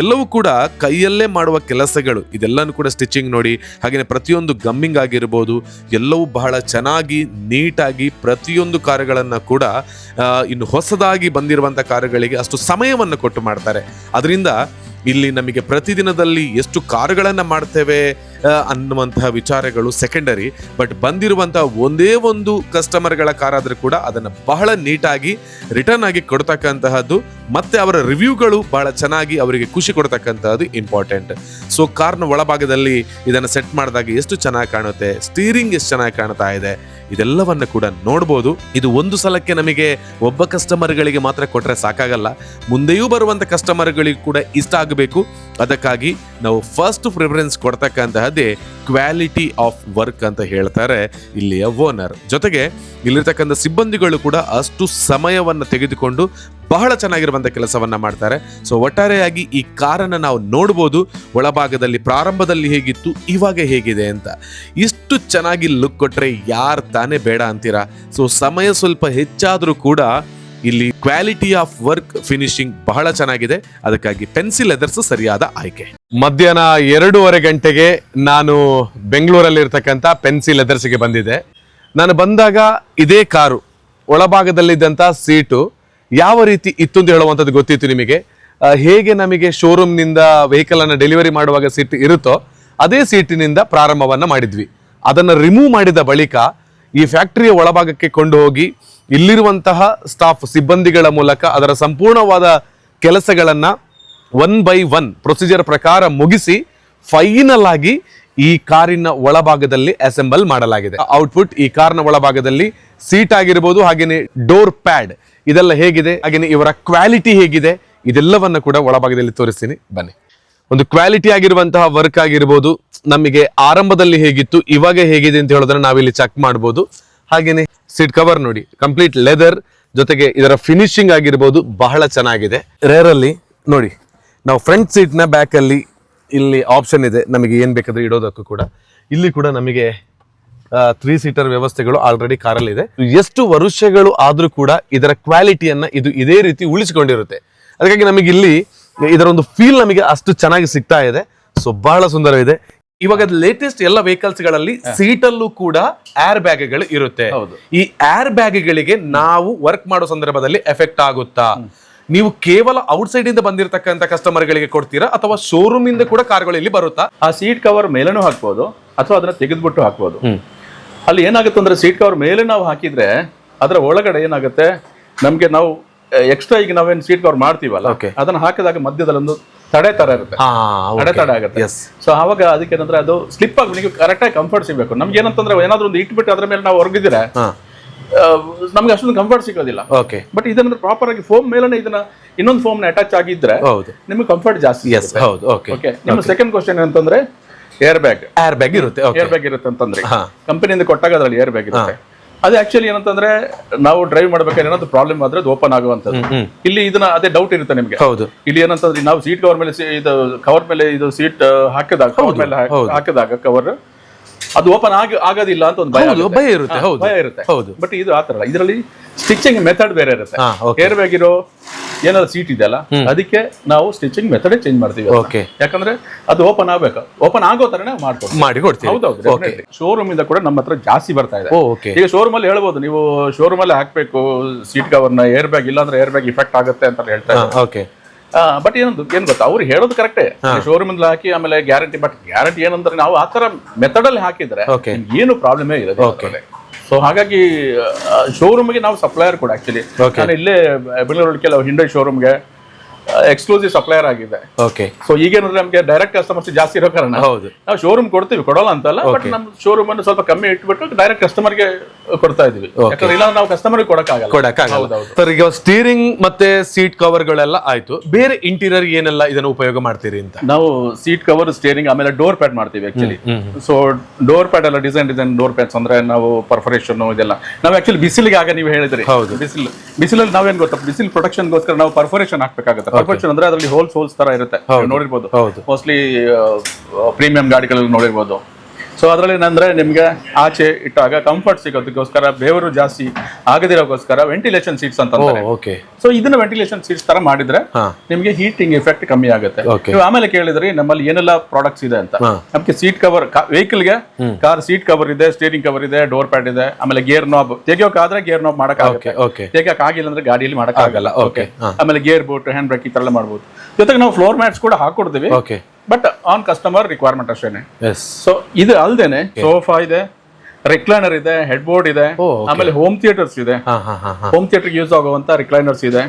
ಎಲ್ಲವೂ ಕೂಡ ಕೈಯಲ್ಲೇ ಮಾಡುವ ಕೆಲಸಗಳು, ಇದೆಲ್ಲನೂ ಕೂಡ ಸ್ಟಿಚಿಂಗ್ ನೋಡಿ ಹಾಗೆಯೇ ಪ್ರತಿಯೊಂದು ಗಮ್ಮಿಂಗ್ ಆಗಿರ್ಬೋದು, ಎಲ್ಲವೂ ಬಹಳ ಚೆನ್ನಾಗಿ, ನೀಟಾಗಿ ಪ್ರತಿಯೊಂದು ಕಾರ್ಯಗಳನ್ನು ಕೂಡ ಇನ್ನು ಹೊಸದಾಗಿ ಬಂದಿರುವಂಥ ಕಾರುಗಳಿಗೆ ಅಷ್ಟು ಸಮಯವನ್ನು ಕೊಟ್ಟು ಮಾಡ್ತಾರೆ. ಅದರಿಂದ ಇಲ್ಲಿ ನಮಗೆ ಪ್ರತಿದಿನದಲ್ಲಿ ಎಷ್ಟು ಕಾರುಗಳನ್ನು ಮಾಡ್ತೇವೆ ಅನ್ನುವಂತಹ ವಿಚಾರಗಳು ಸೆಕೆಂಡರಿ ಬಟ್ ಬಂದಿರುವಂತಹ ಒಂದೇ ಒಂದು ಕಸ್ಟಮರ್ಗಳ ಕಾರ್ ಆದರೂ ಕೂಡ ಅದನ್ನು ಬಹಳ ನೀಟಾಗಿ ರಿಟರ್ನ್ ಆಗಿ ಕೊಡ್ತಕ್ಕಂತಹದ್ದು, ಮತ್ತೆ ಅವರ ರಿವ್ಯೂಗಳು ಬಹಳ ಚೆನ್ನಾಗಿ ಅವರಿಗೆ ಖುಷಿ ಕೊಡ್ತಕ್ಕಂತಹದ್ದು ಇಂಪಾರ್ಟೆಂಟ್ ಸೊ ಕಾರ್ನ ಒಳಭಾಗದಲ್ಲಿ ಇದನ್ನು ಸೆಟ್ ಮಾಡಿದಾಗ ಎಷ್ಟು ಚೆನ್ನಾಗಿ ಕಾಣುತ್ತೆ ಸ್ಟೀರಿಂಗ್ ಎಷ್ಟು ಚೆನ್ನಾಗಿ ಕಾಣ್ತಾ ಇದೆ ಇದೆಲ್ಲವನ್ನ ಕೂಡ ನೋಡ್ಬೋದು. ಇದು ಒಂದು ಸಲಕ್ಕೆ ನಮಗೆ ಒಬ್ಬ ಕಸ್ಟಮರ್ಗಳಿಗೆ ಮಾತ್ರ ಕೊಟ್ಟರೆ ಸಾಕಾಗಲ್ಲ. ಮುಂದೆಯೂ ಬರುವಂಥ ಕಸ್ಟಮರ್ಗಳಿಗೆ ಕೂಡ ಇಷ್ಟ ಆಗಬೇಕು. ಅದಕ್ಕಾಗಿ ನಾವು ಫಸ್ಟ್ ಪ್ರಿಫರೆನ್ಸ್ ಕೊಡ್ತಕ್ಕಂತಹದ್ದೇ ಕ್ವಾಲಿಟಿ ಆಫ್ ವರ್ಕ್ ಅಂತ ಹೇಳ್ತಾರೆ ಇಲ್ಲಿಯ ಓನರ್ ಜೊತೆಗೆ ಇಲ್ಲಿರ್ತಕ್ಕಂಥ ಸಿಬ್ಬಂದಿಗಳು ಕೂಡ ಅಷ್ಟು ಸಮಯವನ್ನು ತೆಗೆದುಕೊಂಡು ಬಹಳ ಚೆನ್ನಾಗಿರುವಂಥ ಕೆಲಸವನ್ನು ಮಾಡ್ತಾರೆ. ಸೊ ಒಟ್ಟಾರೆಯಾಗಿ ಈ ಕಾರನ್ನು ನಾವು ನೋಡ್ಬೋದು. ಒಳಭಾಗದಲ್ಲಿ, ಪ್ರಾರಂಭದಲ್ಲಿ ಹೇಗಿತ್ತು, ಇವಾಗ ಹೇಗಿದೆ ಅಂತ. ಇಷ್ಟು ಚೆನ್ನಾಗಿ ಲುಕ್ ಕೊಟ್ಟರೆ ಯಾರು ತಾನೇ ಬೇಡ ಅಂತೀರಾ? ಸೊ ಸಮಯ ಸ್ವಲ್ಪ ಹೆಚ್ಚಾದರೂ ಕೂಡ ಇಲ್ಲಿ ಕ್ವಾಲಿಟಿ ಆಫ್ ವರ್ಕ್ ಫಿನಿಶಿಂಗ್ ಬಹಳ ಚೆನ್ನಾಗಿದೆ. ಅದಕ್ಕಾಗಿ ಪೆನ್ಸಿಲ್ ಲೆದರ್ಸ್ ಸರಿಯಾದ ಆಯ್ಕೆ. ಮಧ್ಯಾಹ್ನ ಎರಡೂವರೆ ಗಂಟೆಗೆ ನಾನು ಬೆಂಗಳೂರಲ್ಲಿರ್ತಕ್ಕಂಥ ಪೆನ್ಸಿಲ್ ಲೆದರ್ಸ್ಗೆ ಬಂದಿದೆ ನಾನು ಬಂದಾಗ ಇದೇ ಕಾರು, ಒಳಭಾಗದಲ್ಲಿದ್ದಂಥ ಸೀಟು ಯಾವ ರೀತಿ ಇತ್ತು ಅಂತ ಹೇಳುವಂಥದ್ದು ಗೊತ್ತಿತ್ತು ನಿಮಗೆ. ಹೇಗೆ ನಮಗೆ ಶೋರೂಮ್ನಿಂದ ವೆಹಿಕಲನ್ನು ಡೆಲಿವರಿ ಮಾಡುವಾಗ ಸೀಟ್ ಇರುತ್ತೋ, ಅದೇ ಸೀಟಿನಿಂದ ಪ್ರಾರಂಭವನ್ನು ಮಾಡಿದ್ವಿ. ಅದನ್ನು ರಿಮೂವ್ ಮಾಡಿದ ಬಳಿಕ ಈ ಫ್ಯಾಕ್ಟರಿಯ ಒಳಭಾಗಕ್ಕೆ ಕೊಂಡು ಹೋಗಿ ಇಲ್ಲಿರುವಂತಹ ಸ್ಟಾಫ್ ಸಿಬ್ಬಂದಿಗಳ ಮೂಲಕ ಅದರ ಸಂಪೂರ್ಣವಾದ ಕೆಲಸಗಳನ್ನು ಒನ್ ಬೈ ಒನ್ ಪ್ರೊಸೀಜರ್ ಪ್ರಕಾರ ಮುಗಿಸಿ ಫೈನಲ್ ಆಗಿ ಈ ಕಾರಿನ ಒಳಭಾಗದಲ್ಲಿ ಅಸೆಂಬಲ್ ಮಾಡಲಾಗಿದೆ. ಔಟ್ಪುಟ್ ಈ ಕಾರ್ನ ಒಳಭಾಗದಲ್ಲಿ ಸೀಟ್ ಆಗಿರ್ಬೋದು ಹಾಗೆಯೇ ಡೋರ್ ಪ್ಯಾಡ್ ಇದೆಲ್ಲ ಹೇಗಿದೆ ಹಾಗೆಯೇ ಇವರ ಕ್ವಾಲಿಟಿ ಹೇಗಿದೆ, ಇದೆಲ್ಲವನ್ನ ಕೂಡ ಒಳಭಾಗದಲ್ಲಿ ತೋರಿಸ್ತೀನಿ. ಬನ್ನಿ. ಒಂದು ಕ್ವಾಲಿಟಿ ಆಗಿರುವಂತಹ ವರ್ಕ್ ಆಗಿರ್ಬೋದು. ನಮಗೆ ಆರಂಭದಲ್ಲಿ ಹೇಗಿತ್ತು, ಇವಾಗ ಹೇಗಿದೆ ಅಂತ ಹೇಳೋದನ್ನ ನಾವಿಲ್ಲಿ ಚೆಕ್ ಮಾಡ್ಬೋದು. ಹಾಗೇನೆ ಸೀಟ್ ಕವರ್ ನೋಡಿ ಕಂಪ್ಲೀಟ್ ಲೆದರ್ ಜೊತೆಗೆ ಇದರ ಫಿನಿಶಿಂಗ್ ಆಗಿರ್ಬೋದು, ಬಹಳ ಚೆನ್ನಾಗಿದೆ. ರೇರಲ್ಲಿ ನೋಡಿ, ನಾವು ಫ್ರಂಟ್ ಸೀಟ್ನ ಬ್ಯಾಕಲ್ಲಿ ಇಲ್ಲಿ ಆಪ್ಷನ್ ಇದೆ. ನಮಗೆ ಏನು ಬೇಕಾದ್ರೆ ಇಡೋದಕ್ಕೂ ಕೂಡ. ಇಲ್ಲಿ ಕೂಡ ನಮಗೆ ತ್ರೀ ಸೀಟರ್ ವ್ಯವಸ್ಥೆಗಳು ಆಲ್ರೆಡಿ ಕಾರಲ್ಲಿ ಇದೆ. ಎಷ್ಟು ವರ್ಷಗಳು ಆದರೂ ಕೂಡ ಇದರ ಕ್ವಾಲಿಟಿಯನ್ನು ಇದು ಇದೇ ರೀತಿ ಉಳಿಸಿಕೊಂಡಿರುತ್ತೆ. ಅದಕ್ಕಾಗಿ ನಮಗೆ ಇಲ್ಲಿ ಇದರ ಒಂದು ಫೀಲ್ ನಮಗೆ ಅಷ್ಟು ಚೆನ್ನಾಗಿ ಸಿಗ್ತಾ ಇದೆ. ಸೊ ಬಹಳ ಸುಂದರವಿದೆ. ಇವಾಗ ಲೇಟೆಸ್ಟ್ ಎಲ್ಲ ವೆಹಿಕಲ್ಸ್ಗಳಲ್ಲಿ ಸೀಟಲ್ಲೂ ಕೂಡ ಏರ್ ಬ್ಯಾಗ್ಗಳು ಇರುತ್ತೆ. ಈ ಏರ್ ಬ್ಯಾಗ್ಗಳಿಗೆ ನಾವು ವರ್ಕ್ ಮಾಡೋ ಸಂದರ್ಭದಲ್ಲಿ ಎಫೆಕ್ಟ್ ಆಗುತ್ತಾ? ನೀವು ಕೇವಲ ಔಟ್ಸೈಡ್ ಇಂದ ಬಂದಿರತಕ್ಕಂತ ಕಸ್ಟಮರ್ ಗಳಿಗೆ ಕೊಡ್ತೀರಾ? ಅಥವಾ ಶೋರೂಮ್ ಇಂದ ಕೂಡ ಕಾರ್ಗಳು ಇಲ್ಲಿ ಬರುತ್ತಾ? ಆ ಸೀಟ್ ಕವರ್ ಮೇಲೇನೂ ಹಾಕ್ಬೋದು ಅಥವಾ ಅದನ್ನ ತೆಗೆದ್ಬಿಟ್ಟು ಹಾಕ್ಬೋದು. ಅಲ್ಲಿ ಏನಾಗುತ್ತೆ ಅಂದ್ರೆ ಸೀಟ್ ಕವರ್ ಮೇಲೆ ನಾವು ಹಾಕಿದ್ರೆ ಅದರ ಒಳಗಡೆ ಏನಾಗುತ್ತೆ? ನಮಗೆ ನಾವು ಎಕ್ಸ್ಟ್ರಾ ಈಗ ನಾವೇನು ಸೀಟ್ ಕವರ್ ಮಾಡ್ತೀವಲ್ಲ. ಅದನ್ನ ಹಾಕಿದಾಗ ಮಧ್ಯದಲ್ಲಿ ಒಂದು ತಡೆ ತರ ಇರುತ್ತೆ. ತಡೆ ತಡೆ ಆಗುತ್ತೆ. ಸೊ ಅವಾಗ ಅದಕ್ಕೆ ಏನಂದ್ರೆ ಅದು ಸ್ಲಿಪ್ ಆಗಿ ನಿಮಗೆ ಕರೆಕ್ಟ್ ಆಗಿ ಕಂಫರ್ಟ್ ಸಿಗಬೇಕು. ನಮ್ಗೆ ಏನಂತಂದ್ರೆ ಏನಾದ್ರೂ ಒಂದು ಇಟ್ಬಿಟ್ಟು ಅದ್ರ ಮೇಲೆ ನಾವು ಹೊರಗಿದ್ರೆ ನಮ್ಗೆ ಅಷ್ಟೊಂದು ಕಂಫರ್ಟ್ ಸಿಗೋದಿಲ್ಲ. ಓಕೆ ಬಟ್ ಇದನ್ನ ಪ್ರಾಪರ್ ಆಗಿ ಫೋಮ್ ಮೇಲೆ ಇದನ್ನ ಇನ್ನೊಂದು ಫೋಮ್ನ ಅಟ್ಯಾಚ್ ಆಗಿದ್ರೆ ಹೌದು. ನಿಮ್ಗೆ ಕಂಫರ್ಟ್ ಜಾಸ್ತಿ ಹೌದು. ಓಕೆ ನಿಮ್ಮ ಸೆಕೆಂಡ್ ಕ್ವಶನ್ ಏನಂತಂದ್ರೆ ಏರ್ ಬ್ಯಾಗ್ ಏರ್ ಬ್ಯಾಗ್ ಇರುತ್ತೆ. ಏರ್ ಬ್ಯಾಗ್ ಇರುತ್ತೆ ಅಂತಂದ್ರೆ. ಕಂಪನಿಯಿಂದ ಕೊಟ್ಟಾಗ ಅದ್ರಲ್ಲಿ ಏರ್ ಬ್ಯಾಗ್ ಇರುತ್ತೆ. ಅದು ಆಕ್ಚುಲಿ ಏನಂತಂದ್ರೆ ನಾವು ಡ್ರೈವ್ ಮಾಡ್ಬೇಕಾದ್ರೆ ಏನಾದ್ರು ಪ್ರಾಬ್ಲಮ್ ಆದ್ರೆ ಅದು ಓಪನ್ ಆಗುವಂತದ್ದು ಇಲ್ಲಿ ಇದನ್ನ ಅದೇ ಡೌಟ್ ಇರುತ್ತೆ ನಿಮ್ಗೆ. ಹೌದು. ಇಲ್ಲಿ ಏನಂತಂದ್ರೆ ನಾವು ಸೀಟ್ ಕವರ್ ಮೇಲೆ ಇದು ಕವರ್ ಮೇಲೆ ಇದು ಸೀಟ್ ಹಾಕಿದಾಗ ಕವರ್ ಮೇಲೆ ಹಾಕಿದಾಗ ಕವರ್ ಅದು ಓಪನ್ ಆಗ ಆಗೋದಿಲ್ಲ ಅಂತ ಒಂದು ಭಯ ಭಯ ಇರುತ್ತೆ ಹೌದು ಭಯ ಇರುತ್ತೆ. ಹೌದು. ಬಟ್ ಇದು ಆತರ ಇದರಲ್ಲಿ ಸ್ಟಿಚಿಂಗ್ ಮೆಥಡ್ ಬೇರೆ ಇರುತ್ತೆ. ಏರ್ ಬ್ಯಾಗ್ ಇರೋ ಏನಾದ್ರು ಸೀಟ್ ಇದೆಯಲ್ಲ ಅದಕ್ಕೆ ನಾವು ಸ್ಟಿಚಿಂಗ್ ಮೆಥಡ್ ಚೇಂಜ್ ಮಾಡ್ತೀವಿ ಓಕೆ ಯಾಕಂದ್ರೆ ಅದು ಓಪನ್ ಆಗ್ಬೇಕು. ಓಪನ್ ಆಗೋ ತರನೇ ಮಾಡ್ಕೊಡ್ತೀವಿ. ಮಾಡಿ ಕೊಡ್ತೀವಿ. ಹೌದೌದು ಓಕೆ ಶೋರೂಮ್ ಇಂದ ಕೂಡ ನಮ್ಮ ಹತ್ರ ಜಾಸ್ತಿ ಬರ್ತಾ ಇದೆ. ಓಕೆ ಈಗ ಶೋರೂಮ್ ಅಲ್ಲಿ ಹೇಳ್ಬೋದು ನೀವು ಶೋರೂಮ್ ಅಲ್ಲಿ ಹಾಕ್ಬೇಕು ಸೀಟ್ ಕವರ್ನ ಏರ್ ಬ್ಯಾಗ್ ಇಲ್ಲಾಂದ್ರೆ ಏರ್ ಬ್ಯಾಗ್ ಇಫೆಕ್ಟ್ ಆಗುತ್ತೆ ಅಂತ ಹೇಳ್ತಾ ಇದ್ದಾರೆ. ಓಕೆ ಬಟ್ ಏನಂತ ಏನ್ ಗೊತ್ತಾ? ಅವ್ರು ಹೇಳೋದು ಕರೆಕ್ಟೇ ಶೋರೂಮ್ ಅಲ್ಲಿ ಹಾಕಿ ಆಮೇಲೆ ಗ್ಯಾರಂಟಿ ಬಟ್ ಗ್ಯಾರಂಟಿ ಏನಂದ್ರೆ ನಾವು ಆ ತರ ಮೆಥಡ್ ಅಲ್ಲಿ ಹಾಕಿದ್ರೆ. ಏನು ಪ್ರಾಬ್ಲಮ್ ಇರೋದು. ಸೊ ಹಾಗಾಗಿ ಶೋರೂಮ್ಗೆ ನಾವು ಸಪ್ಲೈಯರ್ ಕೂಡ ಆಕ್ಚುಲಿ ನಾನು ಇಲ್ಲೇ ಬೆಂಗಳೂರು ಕೆಲವು ಹಿಂಡೈ ಶೋರೂಮ್ಗೆ ಎಕ್ಸ್ಕ್ಲೂಸಿವ್ ಸಪ್ಲೈಯರ್ ಆಗಿದೆ. ಓಕೆ ಸೊ ಈಗೇನಂದ್ರೆ ನಮಗೆ ಡೈರೆಕ್ಟ್ ಕಸ್ಟಮರ್ಸ್ ಜಾಸ್ತಿ ಇರೋ ಕಾರಣ ಹೌದು. ನಾವು ಶೋರೂಮ್ ಕೊಡ್ತೀವಿ ಕೊಡೋಲ್ಲ ಅಂತಲ್ಲ ಬಟ್ ನಮ್ಮ ಶೋರೂಮ್ ಅನ್ನು ಸ್ವಲ್ಪ ಕಮ್ಮಿ ಇಟ್ಬಿಟ್ಟು ಡೈರೆಕ್ಟ್ ಕಸ್ಟಮರ್ಗೆ ಕೊಡ್ತಾ ಇದೀವಿ ಯಾಕಂದ್ರೆ ಇಲ್ಲ ನಾವು ಕಸ್ಟಮರ್ ಕೊಡಕ್ಕಾಗಲ್ಲ. ಕೊಡಕ್ಕಾಗಲ್ಲ. ಸರ್ ಈಗ ಸ್ಟೀರಿಂಗ್ ಮತ್ತೆ ಸೀಟ್ ಕವರ್ ಗಳೆಲ್ಲ ಆಯ್ತು. ಬೇರೆ ಇಂಟೀರಿಯರ್ ಏನೆಲ್ಲ ಇದನ್ನ ಉಪಯೋಗ ಮಾಡ್ತೀರಿ ಅಂತ? ನಾವು ಸೀಟ್ ಕವರ್ ಸ್ಟೇರಿಂಗ್ ಆಮೇಲೆ ಡೋರ್ ಪ್ಯಾಡ್ ಮಾಡ್ತೀವಿ ಆಕ್ಚುಲಿ ಸೊ ಡೋರ್ ಪ್ಯಾಡ್ ಎಲ್ಲ ಡಿಸೈನ್ ಡಿಸೈನ್ ಡೋರ್ ಪ್ಯಾಡ್ಸ್ ಅಂದ್ರೆ ನಾವು ಪರ್ಫರೇಷನ್ ಇದೆಲ್ಲ. ನಾವು ಆಕ್ಚುಲಿ ಬಿಸಿಲಿಗೆ ಆಗ ನೀವು ಹೇಳಿದ್ರಿ. ಹೌದು. ಬಿಸಿಲು ಬಿಸಿಲಲ್ಲಿ ನಾವೇನ್ ಗೊತ್ತಾ ಬಿಸಿಲು ಪ್ರೊಟೆಕ್ಷನ್ಗೋಸ್ಕರ ನಾವು ಪರ್ಫರೇಷನ್ ಹಾಕ್ಬೇಕಾಗುತ್ತೆ. ಪರ್ಫರೇಷನ್ ಅಂದ್ರೆ ಅದರಲ್ಲಿ ಹೋಲ್ಸ್ ಹೋಲ್ಸ್ ತರ ಇರುತ್ತೆ. ನೋಡಿರ್ಬೋದು. ಮೋಸ್ಟ್ಲಿ ಪ್ರೀಮಿಯಂ ಗಾಡಿಗಳಲ್ಲಿ ನೋಡಿರ್ಬೋದು. ಸೊ ಅದರಲ್ಲಿ ಏನಂದ್ರೆ ನಿಮ್ಗೆ ಆಚೆ ಇಟ್ಟಾಗ ಕಂಫರ್ಟ್ ಸಿಗೋದಕ್ಕೋಸ್ಕರ ಬೇವರು ಜಾಸ್ತಿ ಆಗದಿರೋಕ್ಕೋಸ್ಕರ ವೆಂಟಿಲೇಷನ್ ಸೀಟ್ಸ್ ಅಂತ ಓಕೆ ಸೊ ಇದನ್ನ ವೆಂಟಿಲೇಷನ್ ಸೀಟ್ಸ್ ತರ ಮಾಡಿದ್ರೆ ನಿಮಗೆ ಹೀಟಿಂಗ್ ಎಫೆಕ್ಟ್ ಕಮ್ಮಿ ಆಗುತ್ತೆ. ನೀವು ಆಮೇಲೆ ಕೇಳಿದ್ರಿ ನಮ್ಮಲ್ಲಿ ಏನೆಲ್ಲ ಪ್ರಾಡಕ್ಟ್ಸ್ ಇದೆ ಅಂತ. ನಮ್ಗೆ ಸೀಟ್ ಕವರ್ ವೆಹಿಕಲ್ಗೆ ಕಾರ್ ಸೀಟ್ ಕವರ್ ಇದೆ ಸ್ಟೇರಿಂಗ್ ಕವರ್ ಇದೆ ಡೋರ್ ಪ್ಯಾಡ್ ಇದೆ ಆಮೇಲೆ ಗೇರ್ ನಾಬ್ ತೆಗಿಯೋಕಾದ್ರೆ ಗೇರ್ ನಾಬ್ ಮಾಡಕ್ ಓಕೆ ಓಕೆ ತೆಗಿಯಕ್ ಆಗಿಲ್ಲ ಅಂದ್ರೆ ಗಾಡಿಯಲ್ಲಿ ಮಾಡಕ್ ಆಗಲ್ಲ ಆಮೇಲೆ ಗೇರ್ ಬೋಟ್ ಹ್ಯಾಂಡ್ ಬ್ರೇಕ್ ಈ ತರ ಎಲ್ಲ ಮಾಡ್ಬೋದು. ಜೊತೆಗೆ ನಾವು ಫ್ಲೋರ್ ಮ್ಯಾಟ್ಸ್ ಕೂಡ ಹಾಕೊಡ್ತೀವಿ. Okay but on customer requirement ಅಷ್ಟೇನೆ. ಸೊ ಇದು ಅಲ್ದೇನೆ ಸೋಫಾ ಇದೆ ರಿಕ್ಲೈನರ್ ಇದೆ ಹೆಡ್ ಬೋರ್ಡ್ ಇದೆ ಆಮೇಲೆ ಹೋಮ್ ಥಿಯೇಟರ್ಸ್ ಇದೆ. ಹೋಮ್ ಥಿಯೇಟರ್ ಯೂಸ್ ಆಗುವಂತ ರಿಕ್ಲೈನರ್ಸ್ ಇದೆ.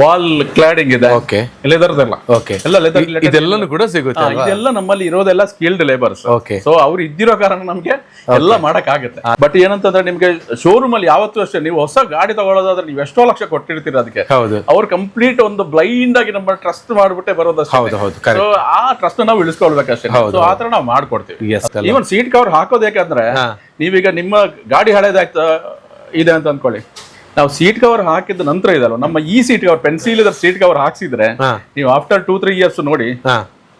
ವಾಲ್ ಕ್ಲಾಡಿಂಗ್ ಇದೆ. ಓಕೆ ಲೆದರ್ದೆಲ್ಲ ಓಕೆ ಎಲ್ಲ ಲೆದರ್ ಇದೆಲ್ಲನೂ ಕೂಡ ಸಿಗುತ್ತೆ ಇದೆಲ್ಲ ನಮ್ಮಲ್ಲಿ ಇರೋದೆಲ್ಲ ಸ್ಕಿಲ್ಡ್ ಲೇಬರ್ಸ್ ಓಕೆ ಸೊ ಅವ್ರು ಇದ್ದಿರೋ ಕಾರಣ ನಮ್ಗೆ ಎಲ್ಲ ಮಾಡಕ್ ಆಗುತ್ತೆ ಬಟ್ ಏನಂತಂದ್ರೆ ನಿಮ್ಗೆ ಶೋರೂಮ್ ಅಲ್ಲಿ ಯಾವತ್ತೂ ಅಷ್ಟೇ ನೀವು ಹೊಸ ಗಾಡಿ ತಗೊಳ್ಳೋದಾದ್ರೆ ನೀವು ಎಷ್ಟೋ ಲಕ್ಷ ಕೊಟ್ಟಿರ್ತೀರ ಅದಕ್ಕೆ. ಅವ್ರು ಕಂಪ್ಲೀಟ್ ಒಂದು ಬ್ಲೈಂಡ್ ಆಗಿ ನಮ್ಮ ಟ್ರಸ್ಟ್ ಮಾಡ್ಬಿಟ್ಟೆ ಬರೋದಷ್ಟೇ. ಸೊ ಆ ಟ್ರಸ್ಟ್ ನಾವು ಇಳಿಸ್ಕೊಳ್ಬೇಕಷ್ಟೇ. ಸೊ ಆತರ ನಾವು ಮಾಡ್ಕೊಡ್ತೀವಿ. ಈವನ್ ಸೀಟ್ ಕವರ್ ಹಾಕೋದು ಯಾಕಂದ್ರೆ. ನೀವೀಗ ನಿಮ್ಮ ಗಾಡಿ ಹಳೇದಾಗ್ತಾ ಇದೆ ಅಂತ ಅನ್ಕೊಳ್ಳಿ. ನಾವು ಸೀಟ್ ಕವರ್ ಹಾಕಿದ ನಂತರ ಇದಲ್ಲ ನಮ್ಮ ಈ ಸೀಟ್ ಕವರ್ ಪೆನ್ಸಿಲ್ ಇದ್ರ ಸೀಟ್ ಕವರ್ ಹಾಕ್ಸಿದ್ರೆ ನೀವು ಆಫ್ಟರ್ ಟೂ ತ್ರೀ ಇಯರ್ಸ್ ನೋಡಿ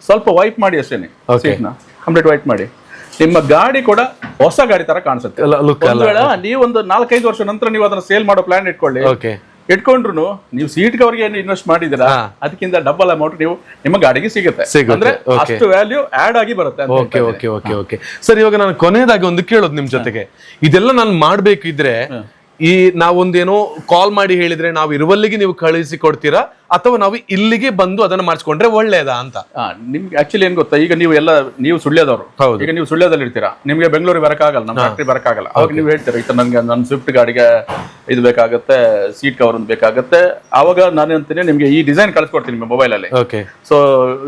ಸ್ವಲ್ಪ ವೈಪ್ ಮಾಡಿ ಅಷ್ಟೇನೆ. ಸೀಟ್ನ ಕಂಪ್ಲೀಟ್ ವೈಪ್ ಮಾಡಿ. ನಿಮ್ಮ ಗಾಡಿ ಕೂಡ ಹೊಸ ಗಾಡಿ ತರ ಕಾಣಿಸುತ್ತೆ. ನೀವೊಂದು ನಾಲ್ಕೈದು ವರ್ಷ ನಂತರ ನೀವು ಅದನ್ನ ಸೇಲ್ ಮಾಡೋ ಪ್ಲಾನ್ ಇಟ್ಕೊಳ್ಳಿ. ಓಕೆ ಇಟ್ಕೊಂಡ್ರು ನೀವು ಸೀಟ್ ಕವರ್ಗೆ ಏನು ಇನ್ವೆಸ್ಟ್ ಮಾಡಿದಿರಾ ಅದಕ್ಕಿಂತ ಡಬಲ್ ಅಮೌಂಟ್ ನೀವು ನಿಮ್ಮ ಗಾಡಿಗೆ ಸಿಗುತ್ತೆ. ಅಂದ್ರೆ ಅಷ್ಟು ವ್ಯಾಲ್ಯೂ ಆಡ್ ಆಗಿ ಬರುತ್ತೆ okay okay okay okay sir ಇವಾಗ ನಾನು ಕೊನೆಯದಾಗಿ ಒಂದು ಕೇಳೋದು ನಿಮ್ ಜೊತೆಗೆ. ಇದೆಲ್ಲ ನಾನು ಮಾಡ್ಬೇಕಿದ್ರೆ ಈ ನಾವೊಂದೇನೋ ಕಾಲ್ ಮಾಡಿ ಹೇಳಿದ್ರೆ ನಾವು ಇರುವಲ್ಲಿಗೆ ನೀವು ಕಳಿಸಿ ಕೊಡ್ತೀರಾ ಅಥವಾ ನಾವು ಇಲ್ಲಿಗೆ ಬಂದು ಅದನ್ನ ಮಾಡಿಸ್ಕೊಂಡ್ರೆ ಒಳ್ಳೇದಾ ಅಂತ? ನಿಮ್ಗೆ ಆಕ್ಚುಲಿ ಏನ್ ಗೊತ್ತಾ? ಈಗ ನೀವು ಎಲ್ಲ ನೀವು ಸುಳ್ಳ್ಯದವರು ಹೌದು. ಈಗ ನೀವು ಸುಳ್ಳ್ಯದಲ್ಲಿ ಇರ್ತೀರಾ? ನಿಮ್ಗೆ ಬೆಂಗಳೂರಿಗೆ ಬರಕ್ಕಾಗಲ್ಲ ನಮ್ಮ ಫ್ಯಾಕ್ಟ್ರಿ ಬರಕ್ಕಾಗಲ್ಲ. ಅವಾಗ ನೀವು ಹೇಳ್ತೀರಾ ಈಗ ನನಗೆ ನನ್ನ ಸ್ವಿಫ್ಟ್ ಗಾಡಿಗೆ ಇದು ಬೇಕಾಗುತ್ತೆ ಸೀಟ್ ಕವರ್ ಒಂದು ಬೇಕಾಗುತ್ತೆ. ಅವಾಗ ನಾನು ಅಂತೀನಿ ನಿಮ್ಗೆ ಈ ಡಿಸೈನ್ ಕಳ್ಸಿಕೊಡ್ತೀನಿ ನಿಮ್ಮ ಮೊಬೈಲ್ ಅಲ್ಲಿ. ಓಕೆ ಸೊ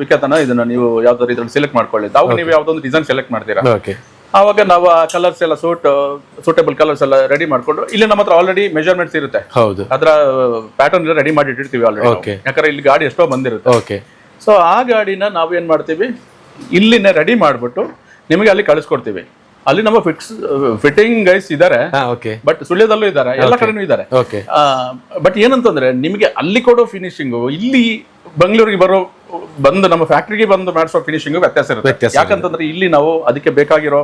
ವಿಕೇತನ ಇದನ್ನ ನೀವು ಯಾವ್ದಾದ್ರು ಇದ್ರಲ್ಲಿ ಸೆಲೆಕ್ಟ್ ಮಾಡ್ಕೊಳ್ಳಿ. ಅವಾಗ ನೀವು ಯಾವ್ದೊಂದು ಡಿಸೈನ್ ಸೆಲೆಕ್ಟ್ ಮಾಡ್ತೀರಾ. ಓಕೆ ಅವಾಗ ನಾವು ಆ ಕಲರ್ಸ್ ಎಲ್ಲ ಸೂಟ್ ಸೂಟೇಬಲ್ ಕಲರ್ಸ್ ಎಲ್ಲ ರೆಡಿ ಮಾಡ್ಕೊಂಡು ಇಲ್ಲಿ ನಮ್ಮ ಹತ್ರ ಆಲ್ರೆಡಿ ಮೆಜರ್ಮೆಂಟ್ಸ್ ಇರುತ್ತೆ. ಹೌದು. ಅದರ ಪ್ಯಾಟರ್ನ್ ರೆಡಿ ಮಾಡಿ ಇಟ್ಟಿರ್ತೀವಿ ಆಲ್ರೆಡಿ. ಯಾಕಂದ್ರೆ ಇಲ್ಲಿ ಗಾಡಿ ಎಷ್ಟೋ ಬಂದಿರುತ್ತೆ. ಓಕೆ ಸೊ ಆ ಗಾಡಿನ ನಾವು ಏನು ಮಾಡ್ತೀವಿ? ಇಲ್ಲಿನೇ ರೆಡಿ ಮಾಡ್ಬಿಟ್ಟು ನಿಮಗೆ ಅಲ್ಲಿ ಕಳಿಸ್ಕೊಡ್ತೀವಿ. ಅಲ್ಲಿ ನಮ್ಮ ಫಿಕ್ಸ್ ಫಿಟ್ಟಿಂಗ್ ಗೈಸ್ ಇದ್ದಾರೆ ಬಟ್ ಸುಳ್ಯದಲ್ಲೂ ಇದ್ದಾರೆ ಎಲ್ಲ ಕಡೆನೂ ಇದ್ದಾರೆ ಓಕೆ ಬಟ್ ಏನಂತಂದ್ರೆ ನಿಮಗೆ ಅಲ್ಲಿ ಕೊಡೋ ಫಿನಿಶಿಂಗು ಇಲ್ಲಿ ಬೆಂಗಳೂರಿಗೆ ಬರೋ ಬಂದು ನಮ್ಮ ಫ್ಯಾಕ್ಟ್ರಿಗೆ ಬಂದು ಮಾಡಿಸೋ ಫಿನಿಶಿಂಗ್ ವ್ಯತ್ಯಾಸ ಇರುತ್ತೆ. ಯಾಕಂತಂದ್ರೆ ಇಲ್ಲಿ ನಾವು ಅದಕ್ಕೆ ಬೇಕಾಗಿರೋ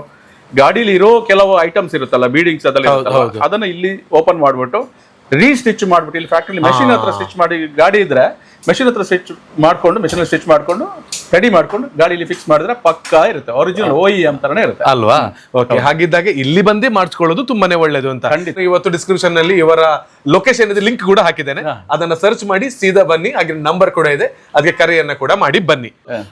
ಗಾಡಿಲಿ ಇರೋ ಕೆಲವು ಐಟಮ್ಸ್ ಇರುತ್ತಲ್ಲ ಬೀಡಿಂಗ್ಸ್ ಅದೆಲ್ಲ ಇರುತ್ತಲ್ಲ, ಅದನ್ನ ಇಲ್ಲಿ ಓಪನ್ ಮಾಡ್ಬಿಟ್ಟು ರೀಸ್ಟಿಚ್ ಮಾಡ್ಬಿಟ್ಟು ಇಲ್ಲಿ ಫ್ಯಾಕ್ಟ್ರಿ ಮೆಷಿನ್ ಹತ್ರ ಸ್ಟಿಚ್ ಮಾಡಿ ಗಾಡಿ ಇದ್ರೆ ಮೆಷಿನ್ ಹತ್ರ ಸ್ಟಿಚ್ ಮಾಡ್ಕೊಂಡು ಮೆಷಿನ್ ಸ್ಟಿಚ್ ಮಾಡ್ಕೊಂಡು ರೆಡಿ ಮಾಡ್ಕೊಂಡು ಗಾಡಿಲಿ ಫಿಕ್ಸ್ ಮಾಡಿದ್ರೆ ಪಕ್ಕಾ ಇರುತ್ತೆ. ಒರಿಜಿನಲ್ ಓಇ ಅಂತಾನೆ ಇರುತ್ತೆ. ಅಲ್ವಾ? ಓಕೆ ಹಾಗಿದ್ದಾಗ ಇಲ್ಲಿ ಬಂದೇ ಮಾಡಿಸ್ಕೊಳ್ಳೋದು ತುಂಬಾನೇ ಒಳ್ಳೇದು ಅಂತ. ಖಂಡಿತ. ಇವತ್ತು ಡಿಸ್ಕ್ರಿಪ್ಷನ್ನಲ್ಲಿ ಇವರ ಲೊಕೇಶನ್ ಇದೆ ಲಿಂಕ್ ಕೂಡ ಹಾಕಿದ್ದೇನೆ. ಅದನ್ನ ಸರ್ಚ್ ಮಾಡಿ ಸೀದಾ ಬನ್ನಿ. ಹಾಗೆ ನಂಬರ್ ಕೂಡ ಇದೆ. ಅದಕ್ಕೆ ಕರೆಯನ್ನ ಕೂಡ ಮಾಡಿ ಬನ್ನಿ.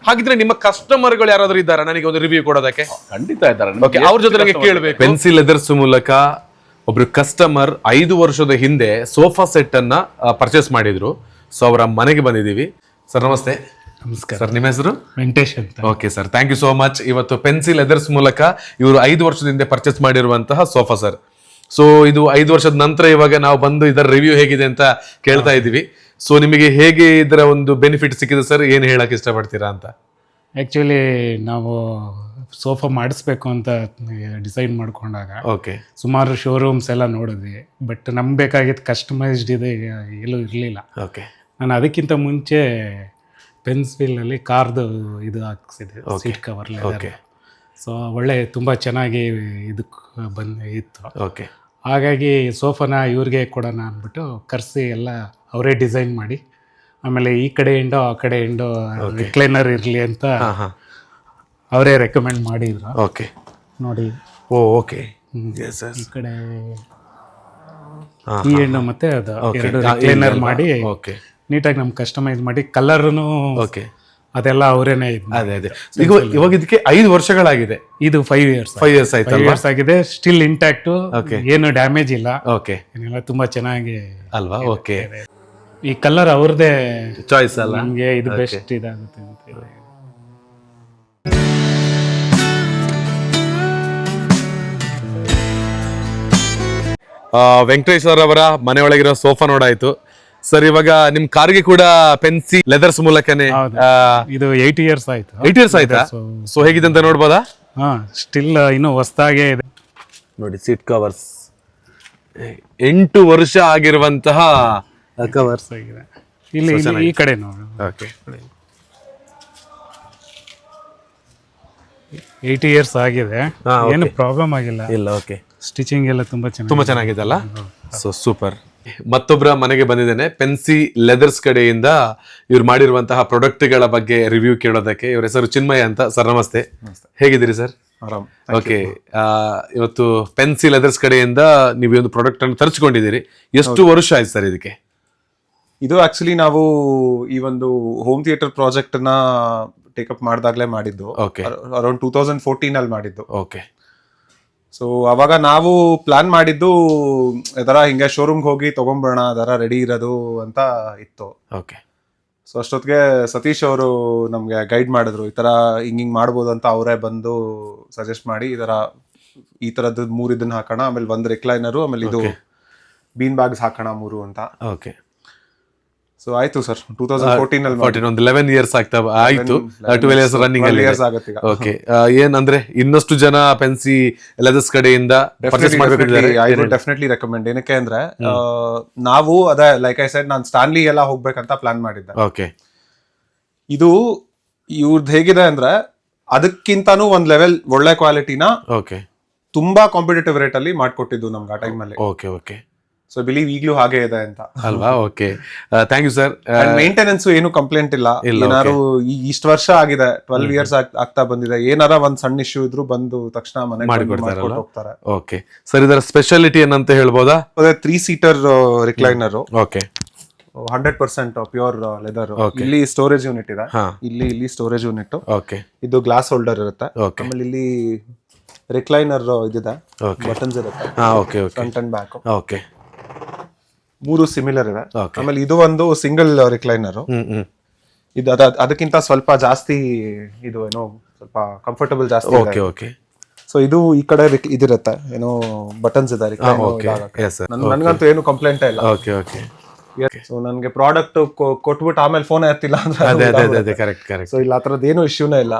ಹಾಗಿದ್ರೆ ನಿಮ್ಮ ಕಸ್ಟಮರ್ಗಳು ಯಾರಾದ್ರೂ ಇದ್ದಾರಾ? ನನಗೆ ಒಂದು ರಿವ್ಯೂ ಕೊಡೋದಕ್ಕೆ. ಖಂಡಿತ ಇದ್ದಾರೆ. ಓಕೆ ಅವ್ರ ಜೊತೆ ನನಗೆ ಕೇಳಬೇಕು. ಪೆನ್ಸಿಲ್ ಲೆದರ್ಸ್ ಮೂಲಕ ಒಬ್ರು ಕಸ್ಟಮರ್ ಐದು ವರ್ಷದ ಹಿಂದೆ ಸೋಫಾ ಸೆಟ್ ಅನ್ನ ಪರ್ಚೇಸ್ ಮಾಡಿದ್ರು. ಸೊ ಅವರ ಮನೆಗೆ ಬಂದಿದ್ದೀವಿ. ಸರ್ ನಮಸ್ತೆ. ನಮಸ್ಕಾರ. ಸರ್ ನಿಮ್ಮ ಹೆಸರು? ವೆಂಕಟೇಶ್ ಅಂತ. Okay sir thank you so much ಇವತ್ತು ಪೆನ್ಸಿಲ್ ಎದರ್ಸ್ ಮೂಲಕ ಇವರು ಐದು ವರ್ಷದ ಹಿಂದೆ ಪರ್ಚೇಸ್ ಮಾಡಿರುವಂತಹ ಸೋಫಾ ಸರ್ ಸೊ ಇದು ಐದು ವರ್ಷದ ನಂತರ ಇವಾಗ ನಾವು ಬಂದು ಇದರ ರಿವ್ಯೂ ಹೇಗಿದೆ ಅಂತ ಕೇಳ್ತಾ ಇದ್ದೀವಿ. ಸೊ ನಿಮಗೆ ಹೇಗೆ ಇದರ ಒಂದು ಬೆನಿಫಿಟ್ ಸಿಕ್ಕಿದೆ ಸರ್ ಏನು ಹೇಳಕ್ ಇಷ್ಟಪಡ್ತೀರಾ ಅಂತ? ಆ್ಯಕ್ಚುಲಿ ನಾವು ಸೋಫಾ ಮಾಡಿಸ್ಬೇಕು ಅಂತ ಡಿಸೈನ್ ಮಾಡ್ಕೊಂಡಾಗ ಓಕೆ ಸುಮಾರು ಶೋರೂಮ್ಸ್ ಎಲ್ಲ ನೋಡಿದ್ವಿ. ಬಟ್ ನಮ್ಗೆ ಬೇಕಾಗಿದ್ದು ಕಸ್ಟಮೈಸ್ಡ್ ಇದೆ ಎಲ್ಲೂ ಇರಲಿಲ್ಲ. ಓಕೆ ನಾನು ಅದಕ್ಕಿಂತ ಮುಂಚೆ ಪೆನ್ಸಿಲಲ್ಲಿ ಕಾರ್ದು ಇದು ಹಾಕ್ಸಿದ್ದೆ ಸೀಟ್ ಕವರ್ ಓಕೆ ಸೊ ಒಳ್ಳೆ ತುಂಬ ಚೆನ್ನಾಗಿ ಇದಕ್ಕೆ ಬಂದು ಇತ್ತು. ಓಕೆ ಹಾಗಾಗಿ ಸೋಫಾನ ಇವ್ರಿಗೆ ಕೊಡೋಣ ಅಂದ್ಬಿಟ್ಟು ಕರೆಸಿ ಎಲ್ಲ ಅವರೇ ಡಿಸೈನ್ ಮಾಡಿ ಆಮೇಲೆ ಈ ಕಡೆ ಇಂಡೋ ಆ ಕಡೆ ಇಂಡೋ ರಿಕ್ಲೈನರ್ ಇರಲಿ ಅಂತ ಅವರೇ ರೆಕಮೆಂಡ್ ಮಾಡಿದ್ರು. ಓಕೆ. ನೋಡಿ. ಓ ಓಕೆ. ಎಸ್ ಎಸ್ ಈ ಕಡೆ ಈ ಮತ್ತೆ ಅದು ಎರಡು ರಿಕ್ಲೈನರ್ ಮಾಡಿ ಓಕೆ. ನೀಟಾಗಿ ನಮ್ಗೆ ಕಸ್ಟಮೈಸ್ ಮಾಡಿ ಕಲರ್ನು ಓಕೆ. ಅದೆಲ್ಲ ಅವರೇನೆ ಇದು ಅದೇ ಅದೇ. ಈಗ ಇವಾಗ ಇದಕ್ಕೆ ಐದು ವರ್ಷಗಳಾಗಿದೆ. ಇದು ಫೈವ್ ಇಯರ್ಸ್ ಫೈವ್ ಇಯರ್ಸ್ ಆಯ್ತು ಇಯರ್ಸ್ ಆಗಿದೆ. ಸ್ಟಿಲ್ ಇಂಟ್ಯಾಕ್ಟು ಏನು ಡ್ಯಾಮೇಜ್ ಇಲ್ಲ. ಓಕೆ. ಏನಿಲ್ಲ ತುಂಬಾ ಚೆನ್ನಾಗಿ ಅಲ್ವಾ? ಓಕೆ. ಈ ಕಲರ್ ಅವ್ರದ್ದೇ ಚಾಯ್ಸ್ ಅಲ್ಲ? ನಮಗೆ ಇದು ಬೆಸ್ಟ್ ಇದಾಗುತ್ತೆ ಅಂತ ಹೇಳಿ. ವೆಂಕಟೇಶ್ ಸರ್ ಅವರ ಮನೆ ಒಳಗಿರೋ ಸೋಫಾ ನೋಡಾಯ್ತು ಸರ್ ಇವಾಗ ನಿಮ್ ಕಾರ್ಗೆ ಕೂಡ ಪೆನ್ಸಿ ಲೆದರ್ಸ್ ಮೂಲಕನೇ. ಇದು ಏಟ್ ಇಯರ್ಸ್ ಆಯ್ತು. ಏಟ್ ಇಯರ್ಸ್ ಆಯ್ತಾ? ಸೊ ಹೇಗಿದೆ ಅಂತ ನೋಡ್ಬೋದಾ? ಹಾ ಸ್ಟಿಲ್ ಇನ್ನು ಹೊಸದಾಗೆ ಇದೆ. ನೋಡಿ ಸೀಟ್ ಕವರ್ಸ್ ಎಂಟು ವರ್ಷ ಆಗಿರುವಂತಹ ಕವರ್ಸ್ ಆಗಿದೆ ಇಲ್ಲಿ ಇಲ್ಲಿ ಈ ಕಡೆ ನೋಡಿ. ಓಕೆ ಏಯ್ಟ್ ಇಯರ್ಸ್ ಆಗಿದೆ. ಏನು ಪ್ರಾಬ್ಲಮ್ ಆಗಿಲ್ಲ. ಇಲ್ಲ ಓಕೆ ಸ್ಟಿಚಿಂಗ್ ಎಲ್ಲ ತುಂಬಾ ಚೆನ್ನಾಗಿ ತುಂಬಾ ಚೆನ್ನಾಗಿದೆಲ್ಲ ಸೊ ಸೂಪರ್ ಮತ್ತೊಬ್ಬರ ಮನೆಗೆ ಬಂದಿದ್ದೇನೆ. ಪೆನ್ಸಿ ಲೆದರ್ಸ್ ಕಡೆಯಿಂದ ಇವ್ರು ಮಾಡಿರುವಂತಹ ಪ್ರಾಡಕ್ಟ್ಗಳ ಬಗ್ಗೆ ರಿವ್ಯೂ ಕೇಳೋದಕ್ಕೆ. ಇವ್ರ ಹೆಸರು ಚಿನ್ಮಯ ಅಂತ. ಸರ್ ನಮಸ್ತೆ. ಹೇಗಿದ್ದೀರಿ ಸರ್? ಆರಾಮ್. ಓಕೆ ಇವತ್ತು ಪೆನ್ಸಿ ಲೆದರ್ಸ್ ಕಡೆಯಿಂದ ನೀವು ಈ ಒಂದು ಪ್ರಾಡಕ್ಟ್ ಅನ್ನು ತರಿಸ್ಕೊಂಡಿದ್ದೀರಿ. ಎಷ್ಟು ವರ್ಷ ಆಯ್ತು ಸರ್ ಇದಕ್ಕೆ? ಇದು ಆಕ್ಚುಲಿ ನಾವು ಈ ಒಂದು ಹೋಮ್ ಥಿಯೇಟರ್ ಪ್ರಾಜೆಕ್ಟ್ನ ಟೇಕಪ್ ಮಾಡಿದಾಗಲೇ ಮಾಡಿದ್ದು. Okay around two thousand fourteen ಅಲ್ಲಿ ಮಾಡಿದ್ದು. ಓಕೆ ಸೊ ಅವಾಗ ನಾವು ಪ್ಲಾನ್ ಮಾಡಿದ್ದು ಇದರ ಹಿಂಗೆ ಶೋರೂಮ್ಗೆ ಹೋಗಿ ತಗೊಂಬರೋಣ ಅದರ ರೆಡಿ ಇರೋದು ಅಂತ ಇತ್ತು. ಓಕೆ ಸೊ ಅಷ್ಟೊತ್ತಿಗೆ ಸತೀಶ್ ಅವರು ನಮಗೆ ಗೈಡ್ ಮಾಡಿದ್ರು ಈ ಥರ ಹಿಂಗೆ ಹಿಂಗ್ ಮಾಡ್ಬೋದು ಅಂತ ಅವರೇ ಬಂದು ಸಜೆಸ್ಟ್ ಮಾಡಿ ಈ ಥರ ಈ ಥರದ್ದು ಮೂರು ಇದನ್ನ ಹಾಕೋಣ ಆಮೇಲೆ ಒಂದು ರೆಕ್ಲೈನರು ಆಮೇಲೆ ಇದು ಬೀನ್ ಬ್ಯಾಗ್ಸ್ ಹಾಕೋಣ ಮೂರು ಅಂತ. ಓಕೆ ಸೊ ಆಯ್ತು ಸರ್. ಟೂ ತೌಸಂಡ್ ಫೋರ್ಟೀನ್ ಅಲ್ಲಿ ಫೋರ್ಟೀನ್ ಒಂದು ಲೆವೆನ್ ಇಯರ್ಸ್ ಆಗ್ತಾ ಆಯ್ತು. ಟ್ವೆಲ್ ಇಯರ್ಸ್ ರನ್ನಿಂಗ್ ಅಲ್ಲಿ ಇಯರ್ಸ್ ಆಗುತ್ತೆ ಈಗ. ಓಕೆ ಏನಂದ್ರೆ ಇನ್ನಷ್ಟು ಜನ ಪೆನ್ಸಿ ಲೆದರ್ಸ್ ಕಡೆಯಿಂದ ಐ ವುಡ್ ಡೆಫಿನೆಟ್ಲಿ ರೆಕಮೆಂಡ್ ಏನಕ್ಕೆ ಅಂದ್ರೆ ನಾವು ಅದೇ ಲೈಕ್ ಐ ಸೈಡ್ ನಾನು ಸ್ಟಾನ್ಲಿ ಎಲ್ಲ ಹೋಗ್ಬೇಕಂತ ಪ್ಲಾನ್ ಮಾಡಿದ್ದೆ. ಓಕೆ ಇದು ಇವ್ರದ್ದು ಹೇಗಿದೆ ಅಂದ್ರೆ ಅದಕ್ಕಿಂತಾನೂ ಒಂದ್ ಲೆವೆಲ್ ಒಳ್ಳೆ ಕ್ವಾಲಿಟಿನ ಓಕೆ ತುಂಬಾ ಕಾಂಪಿಟೇಟಿವ್ ರೇಟ್ ಅಲ್ಲಿ ಮಾಡ್ಕೊಟ್ಟಿದ್ದು ನಮ್ಗೆ ಆ ಟೈಮ್ ಅಲ್ಲಿ. ಓಕೆ ಓಕೆ ಸೊ ಬಿಲೀವ್ ಈಗಲೂ ಹಾಗೆ ಇದೆ ಅಂತ. ಅಲ್ವಾ? Okay thank you sir maintenance ಏನು ಕಂಪ್ಲೇಂಟ್ ಇಲ್ಲ. ಏನಾದ್ರು ಇಷ್ಟು ವರ್ಷ ಆಗಿದೆ. ಟ್ವೆಲ್ವ್ ಇಯರ್ಸ್ ಆಗ್ತಾ ಬಂದಿದೆ. ಏನಾರ ಒಂದ್ ಸಣ್ಣ ಇಶ್ಯೂ ಇದ್ರು ಬಂದು ತಕ್ಷಣ ಮನೆ? ಹೋಗ್ತಾರೆ. ಓಕೆ ಸರ್ ಇದರ ಸ್ಪೆಷಾಲಿಟಿ ಏನಂತ ಹೇಳ್ಬೋದಾ? ಅದೇ three seater recliner okay hundred percent pure leather ಇಲ್ಲಿ ಸ್ಟೋರೇಜ್ ಯೂನಿಟ್ ಇದೆ. ಇಲ್ಲಿ ಇಲ್ಲಿ ಸ್ಟೋರೇಜ್ ಯೂನಿಟ್ ಓಕೆ ಇದು ಗ್ಲಾಸ್ ಹೋಲ್ಡರ್ ಇರುತ್ತೆ. ಆಮೇಲೆ ಇಲ್ಲಿ ರಿಕ್ಲೈನರ್ ಇದಿದೆ. Okay. ಬಟನ್ಸ್ ಇರುತ್ತೆ. ಫ್ರಂಟ್ ಅಂಡ್ ಬ್ಯಾಕ್ ಓಕೆ ಮೂರು ಸಿಮಿಲರ್ ಇವೆ. ಆಮೇಲೆ ಇದು ಒಂದು ಸಿಂಗಲ್ ರಿಕ್ಲೈನರ್ ಹ್ಮ್ ಹ್ಮ್. ಇದು ಅದ ಅದಕ್ಕಿಂತ ಸ್ವಲ್ಪ ಜಾಸ್ತಿ ಇದು ಏನೋ ಸ್ವಲ್ಪ ಕಂಫರ್ಟಬಲ್ ಜಾಸ್ತಿ ಓಕೆ ಓಕೆ ಸೊ ಇದು ಈ ಕಡೆ ಇದಿರುತ್ತೆ. ಏನೋ ಬಟನ್ಸ್ ಇದೆ ನನ್- ನನ್ಗಂತೂ ಏನು ಕಂಪ್ಲೇಂಟ್ ಇಲ್ಲ. ಓಕೆ ಓಕೆ ಸೊ ನನಗೆ ಪ್ರಾಡಕ್ಟ್ ಕೊಟ್ಬಿಟ್ಟು ಆಮೇಲೆ ಫೋನ್ ಎತ್ತಿಲ್ಲ ಅದೇ ಅದೇ ಅದೇ ಅಂದ್ರೆ ಅದೇ ಕರೆಕ್ಟ್ ಕರೆಕ್ಟ್ ಸೊ ಇಲ್ಲ ಆ ಏನು ಇಶ್ಯೂನೇ ಇಲ್ಲ.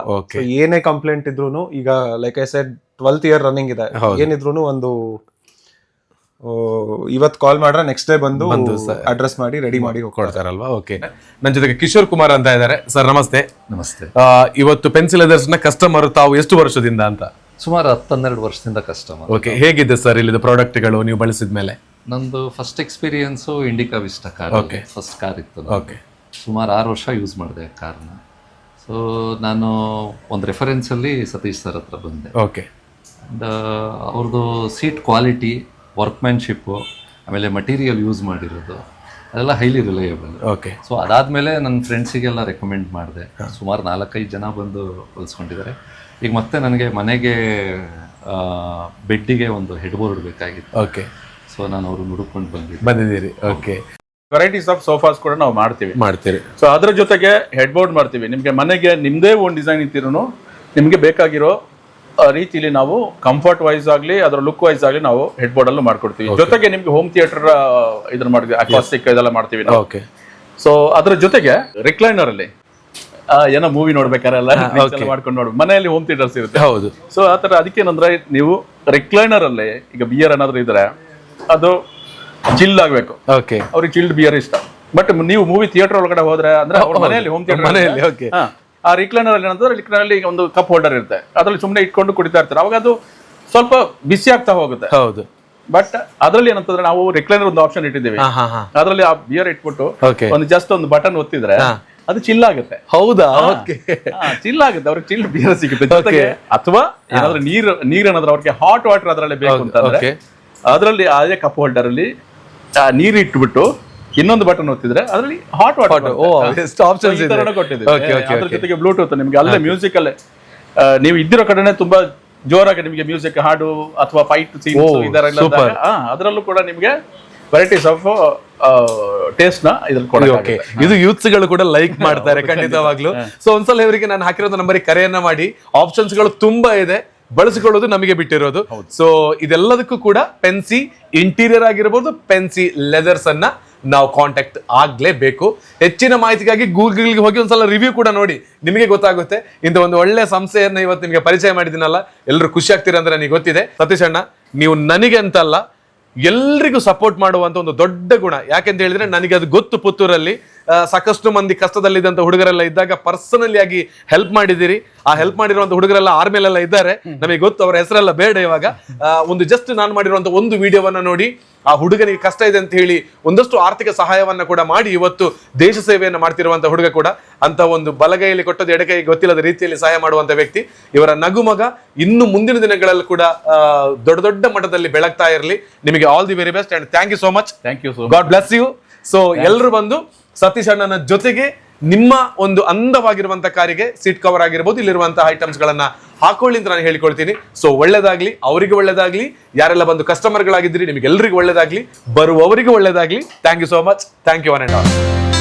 ಏನೇ ಕಂಪ್ಲೇಂಟ್ ಇದ್ರು ಈಗ like I said twelfth year running ಇದೆ. ಏನಿದ್ರು ಒಂದು ಇವತ್ ಕಾಲ್ ಮಾಡ್ರೆ ನೆಕ್ಸ್ಟ್ ಡೇ ಬಂದು ಅಡ್ರೆಸ್ ಮಾಡಿ ರೆಡಿ ಮಾಡಿ ಕೊಡ್ತಾರಲ್ವಾ? ಓಕೆ ನನ್ನ ಜೊತೆಗೆ ಕಿಶೋರ್ ಕುಮಾರ್ ಅಂತ ಇದ್ದಾರೆ ಸರ್ ನಮಸ್ತೆ. ನಮಸ್ತೆ. ಇವತ್ತು ಪೆನ್ಸಿಲ್ ಅದರ್ಸ್ನ ಕಸ್ಟಮರ್ ತಾವು ಎಷ್ಟು ವರ್ಷದಿಂದ ಅಂತ? ಸುಮಾರು ಹತ್ತನ್ನೆರಡು ವರ್ಷದಿಂದ ಕಸ್ಟಮರ್ ಓಕೆ ಹೇಗಿದೆ ಸರ್ ಇಲ್ಲಿದ ಪ್ರಾಡಕ್ಟ್ಗಳು ನೀವು ಬಳಸಿದ ಮೇಲೆ? ನಂದು first experience Indica Vista car okay first car ಇತ್ತು ಓಕೆ ಸುಮಾರು ಆರು ವರ್ಷ ಯೂಸ್ ಮಾಡಿದೆ ಕಾರ್ನ ಸೊ ನಾನು ಒಂದು ರೆಫರೆನ್ಸಲ್ಲಿ ಸತೀಶ್ ಸರ್ ಹತ್ರ ಬಂದೆ. ಓಕೆ ಅವ್ರದ್ದು ಸೀಟ್ ಕ್ವಾಲಿಟಿ ವರ್ಕ್ಮ್ಯಾನ್ಶಿಪ್ಪು ಆಮೇಲೆ ಮಟೀರಿಯಲ್ ಯೂಸ್ ಮಾಡಿರೋದು ಅದೆಲ್ಲ ಹೈಲಿ ರಿಲಯಬಲ್. ಓಕೆ. ಸೊ ಅದಾದಮೇಲೆ ನನ್ನ ಫ್ರೆಂಡ್ಸಿಗೆಲ್ಲ ರೆಕಮೆಂಡ್ ಮಾಡಿದೆ. ಸುಮಾರು ನಾಲ್ಕೈದು ಜನ ಬಂದು ಹೊಲಿಸ್ಕೊಂಡಿದ್ದಾರೆ. ಈಗ ಮತ್ತೆ ನನಗೆ ಮನೆಗೆ ಬೆಡ್ಡಿಗೆ ಒಂದು ಹೆಡ್ ಬೋರ್ಡ್ ಬೇಕಾಗಿತ್ತು. ಓಕೆ. ಸೊ ನಾನು ಅವ್ರನ್ನ ಹುಡುಕೊಂಡು ಬಂದಿದ್ದೆ. ಬಂದಿದ್ದೀರಿ. ಓಕೆ. ವೆರೈಟೀಸ್ ಆಫ್ ಸೋಫಾಸ್ ಕೂಡ ನಾವು ಮಾಡ್ತೀವಿ. ಮಾಡ್ತೀರಿ. ಸೊ ಅದರ ಜೊತೆಗೆ ಹೆಡ್ ಬೋರ್ಡ್ ಮಾಡ್ತೀವಿ. ನಿಮಗೆ ಮನೆಗೆ ನಿಮ್ಮದೇ ಒಂದು ಡಿಸೈನ್ ಇತ್ತಿರೂ ನಿಮಗೆ ಬೇಕಾಗಿರೋ ರೀತಿಲಿ ನಾವು ಕಂಫರ್ಟ್ ವೈಸ್ ಆಗಲಿ ಅದರ ಲುಕ್ ವೈಸ್ ಆಗಲಿ ನಾವು ಹೆಡ್ ಬೋರ್ಡ್ ಅಲ್ಲೂ ಮಾಡ್ಕೊಡ್ತೀವಿ. ಜೊತೆಗೆ ನಿಮ್ಗೆ ಹೋಮ್ ಥಿಯೇಟರ್ ಇದನ್ನ ಮಾಡಿದ್ವಿ ಅಕ್ವಾಸ್ಟಿಕ್ ಇದೆಲ್ಲ ಮಾಡ್ತೀವಿ ನಾವು. ಓಕೆ ಸೊ ಅದ್ರ ಜೊತೆಗೆ ರಿಕ್ಲೈನರ್ ಅಲ್ಲಿ ಏನೋ ಮೂವಿ ನೋಡ್ಬೇಕಾರೆಲ್ಲ (laughs) ಮಾಡ್ಕೊಂಡು ನೋಡ್ಬೇಕು. ಮನೆಯಲ್ಲಿ ಹೋಮ್ ಥಿಯೇಟರ್ಸ್ ಇರುತ್ತೆ. ಹೌದು. ಸೊ ಆತರ ಥರ ಅದಕ್ಕೇನಂದ್ರೆ ನೀವು ರಿಕ್ಲೈನರ್ ಅಲ್ಲಿ ಈಗ ಬಿಯರ್ ಏನಾದ್ರು ಇದ್ರೆ ಅದು ಚಿಲ್ಡ್ ಆಗ್ಬೇಕು. ಓಕೆ ಅವ್ರಿಗೆ ಚಿಲ್ಡ್ ಬಿಯರ್ ಇಷ್ಟ. ಬಟ್ ನೀವು ಮೂವಿ ಥಿಯೇಟರ್ ಒಳಗಡೆ ಹೋದ್ರೆ ಅಂದ್ರೆ ಅವ್ರ ಮನೆಯಲ್ಲಿ ಹೋಮ್ ಥಿಯೇಟರ್ ಮನೆಯಲ್ಲಿ, okay. ಆ ರಿಕ್ಲೈನರ್ ಅಲ್ಲಿ ಏನಂತಂದ್ರೆ ರಿಕ್ಲೈನರ್ ಅಲ್ಲಿ ಒಂದು ಕಪ್ ಹೋಲ್ಡರ್ ಇರುತ್ತೆ. ಅದ್ರಲ್ಲಿ ಸುಮ್ಮನೆ ಇಟ್ಕೊಂಡು ಕುಡಿತಾ ಇರ್ತಾರೆ. ಅವಾಗ ಅದು ಸ್ವಲ್ಪ ಬಿಸಿ ಆಗ್ತಾ ಹೋಗುತ್ತೆ. ಹೌದು. ಬಟ್ ಅದರಲ್ಲಿ ಏನಂತಂದ್ರೆ ನಾವು ರಿಕ್ಲೈನರ್ ಒಂದು ಆಪ್ಷನ್ ಇಟ್ಟಿದ್ದೀವಿ. ಅದರಲ್ಲಿ ಆ ಬಿಯರ್ ಇಟ್ಬಿಟ್ಟು ಒಂದು ಜಸ್ಟ್ ಒಂದು ಬಟನ್ ಒತ್ತಿದ್ರೆ ಅದು ಚಿಲ್ ಆಗುತ್ತೆ. ಹೌದಾ? ಚಿಲ್ ಆಗುತ್ತೆ. ಅವ್ರಿಗೆ ಚಿಲ್ ಬಿಯರ್ ಸಿಗುತ್ತೆ. ಜೊತೆಗೆ ಅಥವಾ ಏನಾದ್ರೂ ನೀರು ನೀರ್ ಏನಾದ್ರೂ ಅವ್ರಿಗೆ ಹಾಟ್ ವಾಟರ್ ಅದರಲ್ಲಿ ಬೇಕು ಅಂತಂದ್ರೆ. ಅದರಲ್ಲಿ ಅದೇ ಕಪ್ ಹೋಲ್ಡರ್ ಅಲ್ಲಿ ನೀರು ಇಟ್ಬಿಟ್ಟು ಇನ್ನೊಂದು ಬಟನ್ ಒತ್ತಿದ್ರೆ ಅದರಲ್ಲಿ ಹಾಟ್ ವಾಟರ್ ಓ, ಎಷ್ಟು ಆಪ್ಷನ್ಸ್ ಇದೆ. ಅದ್ರ ಜೊತೆಗೆ ಬ್ಲೂಟೂತ್ ನಿಮ್ಗೆ ಅಲ್ಲೇ ಮ್ಯೂಸಿಕ್ ಅಲ್ಲೇ. ನೀವು ಇದ್ದಿರೋ ಕಡೆನೆ ತುಂಬಾ ಜೋರಾಗಿ ನಿಮಗೆ ಮ್ಯೂಸಿಕ್ ಹಾಡು ಅಥವಾ ಫೈಟ್ ಸೀನ್ಸ್ ಇದರೆಲ್ಲ. ಅದರಲ್ಲೂ ಕೂಡ ನಿಮಗೆ ವೆರೈಟೀಸ್ ಆಫ್ ಟೇಸ್ಟ್ನ ಇದ್ರಲ್ಲಿ ಓಕೆ ಇದು ಯೂತ್ಸ್ಗಳು ಕೂಡ ಲೈಕ್ ಮಾಡ್ತಾರೆ ಖಂಡಿತವಾಗ್ಲು. ಸೊ ಒಂದ್ಸಲ ಇವರಿಗೆ ನಾನು ಹಾಕಿರೋದು ನಂಬರಿಗೆ ಕರೆಯನ್ನ ಮಾಡಿ. ಆಪ್ಷನ್ಸ್ಗಳು ತುಂಬಾ ಇದೆ. ಬಳಸಿಕೊಳ್ಳೋದು ನಮಗೆ ಬಿಟ್ಟಿರೋದು. ಸೊ ಇದೆಲ್ಲದಕ್ಕೂ ಕೂಡ ಪೆನ್ಸಿ ಇಂಟೀರಿಯರ್ ಆಗಿರ್ಬೋದು ಪೆನ್ಸಿ ಲೆದರ್ಸ್ ಅನ್ನ ನಾವು ಕಾಂಟ್ಯಾಕ್ಟ್ ಆಗಲೇಬೇಕು. ಹೆಚ್ಚಿನ ಮಾಹಿತಿಗಾಗಿ ಗೂಗಲ್ಗೆ ಹೋಗಿ ಒಂದ್ಸಲ ರಿವ್ಯೂ ಕೂಡ ನೋಡಿ. ನಿಮಗೆ ಗೊತ್ತಾಗುತ್ತೆ. ಇಂಥ ಒಂದು ಒಳ್ಳೆ ಸಂಸ್ಥೆಯನ್ನು ಇವತ್ತು ನಿಮಗೆ ಪರಿಚಯ ಮಾಡಿದ್ದೀನಲ್ಲ. ಎಲ್ಲರೂ ಖುಷಿ ಆಗ್ತೀರ ಅಂದ್ರೆ ನನಗೆ ಗೊತ್ತಿದೆ. ಸತೀಶ್ ಅಣ್ಣ ನೀವು ನನಗೆ ಅಂತಲ್ಲ ಎಲ್ರಿಗೂ ಸಪೋರ್ಟ್ ಮಾಡುವಂಥ ಒಂದು ದೊಡ್ಡ ಗುಣ. ಯಾಕೆಂತ ಹೇಳಿದ್ರೆ ನನಗೆ ಅದು ಗೊತ್ತು ಪುತ್ತೂರಲ್ಲಿ. ಸಾಕಷ್ಟು ಮಂದಿ ಕಷ್ಟದಲ್ಲಿದ್ದಂಥ ಹುಡುಗರೆಲ್ಲ ಇದ್ದಾಗ ಪರ್ಸನಲಿ ಆಗಿ ಹೆಲ್ಪ್ ಮಾಡಿದ್ದೀರಿ. ಆ ಹೆಲ್ಪ್ ಮಾಡಿರುವಂಥ ಹುಡುಗರೆಲ್ಲ ಆರ್ಮೇಲೆಲ್ಲ ಇದ್ದಾರೆ. ನಮಗೆ ಗೊತ್ತು ಅವರ ಹೆಸರೆಲ್ಲ ಬೇಡ ಇವಾಗ. ಒಂದು ಜಸ್ಟ್ ನಾನು ಮಾಡಿರುವಂಥ ಒಂದು ವಿಡಿಯೋವನ್ನು ನೋಡಿ ಆ ಹುಡುಗನಿಗೆ ಕಷ್ಟ ಇದೆ ಅಂತ ಹೇಳಿ ಒಂದಷ್ಟು ಆರ್ಥಿಕ ಸಹಾಯವನ್ನ ಕೂಡ ಮಾಡಿ ಇವತ್ತು ದೇಶ ಸೇವೆಯನ್ನು ಮಾಡ್ತಿರುವಂತ ಹುಡುಗ ಕೂಡ ಅಂತ ಒಂದು ಬಲಗೈಯಲ್ಲಿ ಕೊಟ್ಟದ್ದು ಎಡಗೈ ಗೊತ್ತಿಲ್ಲದ ರೀತಿಯಲ್ಲಿ ಸಹಾಯ ಮಾಡುವಂತ ವ್ಯಕ್ತಿ. ಇವರ ನಗುಮಗ ಇನ್ನು ಮುಂದಿನ ದಿನಗಳಲ್ಲಿ ಕೂಡ ದೊಡ್ಡ ದೊಡ್ಡ ಮಟ್ಟದಲ್ಲಿ ಬೆಳಗ್ತಾ ಇರಲಿ. ನಿಮಗೆ all the very best and thank you so much thank you so God bless you so ಎಲ್ಲರೂ ಬಂದು ಸತೀಶ್ ಅಣ್ಣನ ಜೊತೆಗೆ ನಿಮ್ಮ ಒಂದು ಅಂದವಾಗಿರುವಂತ ಕಾರಿಗೆ ಸೀಟ್ ಕವರ್ ಆಗಿರ್ಬೋದು ಇಲ್ಲಿರುವಂತಹ ಐಟಮ್ಸ್ ಗಳನ್ನ ಹಾಕೊಳ್ಳಿ ಅಂತ ನಾನು ಹೇಳಿಕೊಳ್ತೀನಿ. ಸೊ ಒಳ್ಳೇದಾಗ್ಲಿ, ಅವರಿಗೆ ಒಳ್ಳೇದಾಗ್ಲಿ, ಯಾರೆಲ್ಲ ಬಂದು ಕಸ್ಟಮರ್ಗಳಾಗಿದ್ದೀರಿ ನಿಮಗೆ ಎಲ್ರಿಗೂ ಒಳ್ಳೇದಾಗ್ಲಿ, ಬರುವವರಿಗೂ ಒಳ್ಳೇದಾಗ್ಲಿ. Thank you so much thank you one and all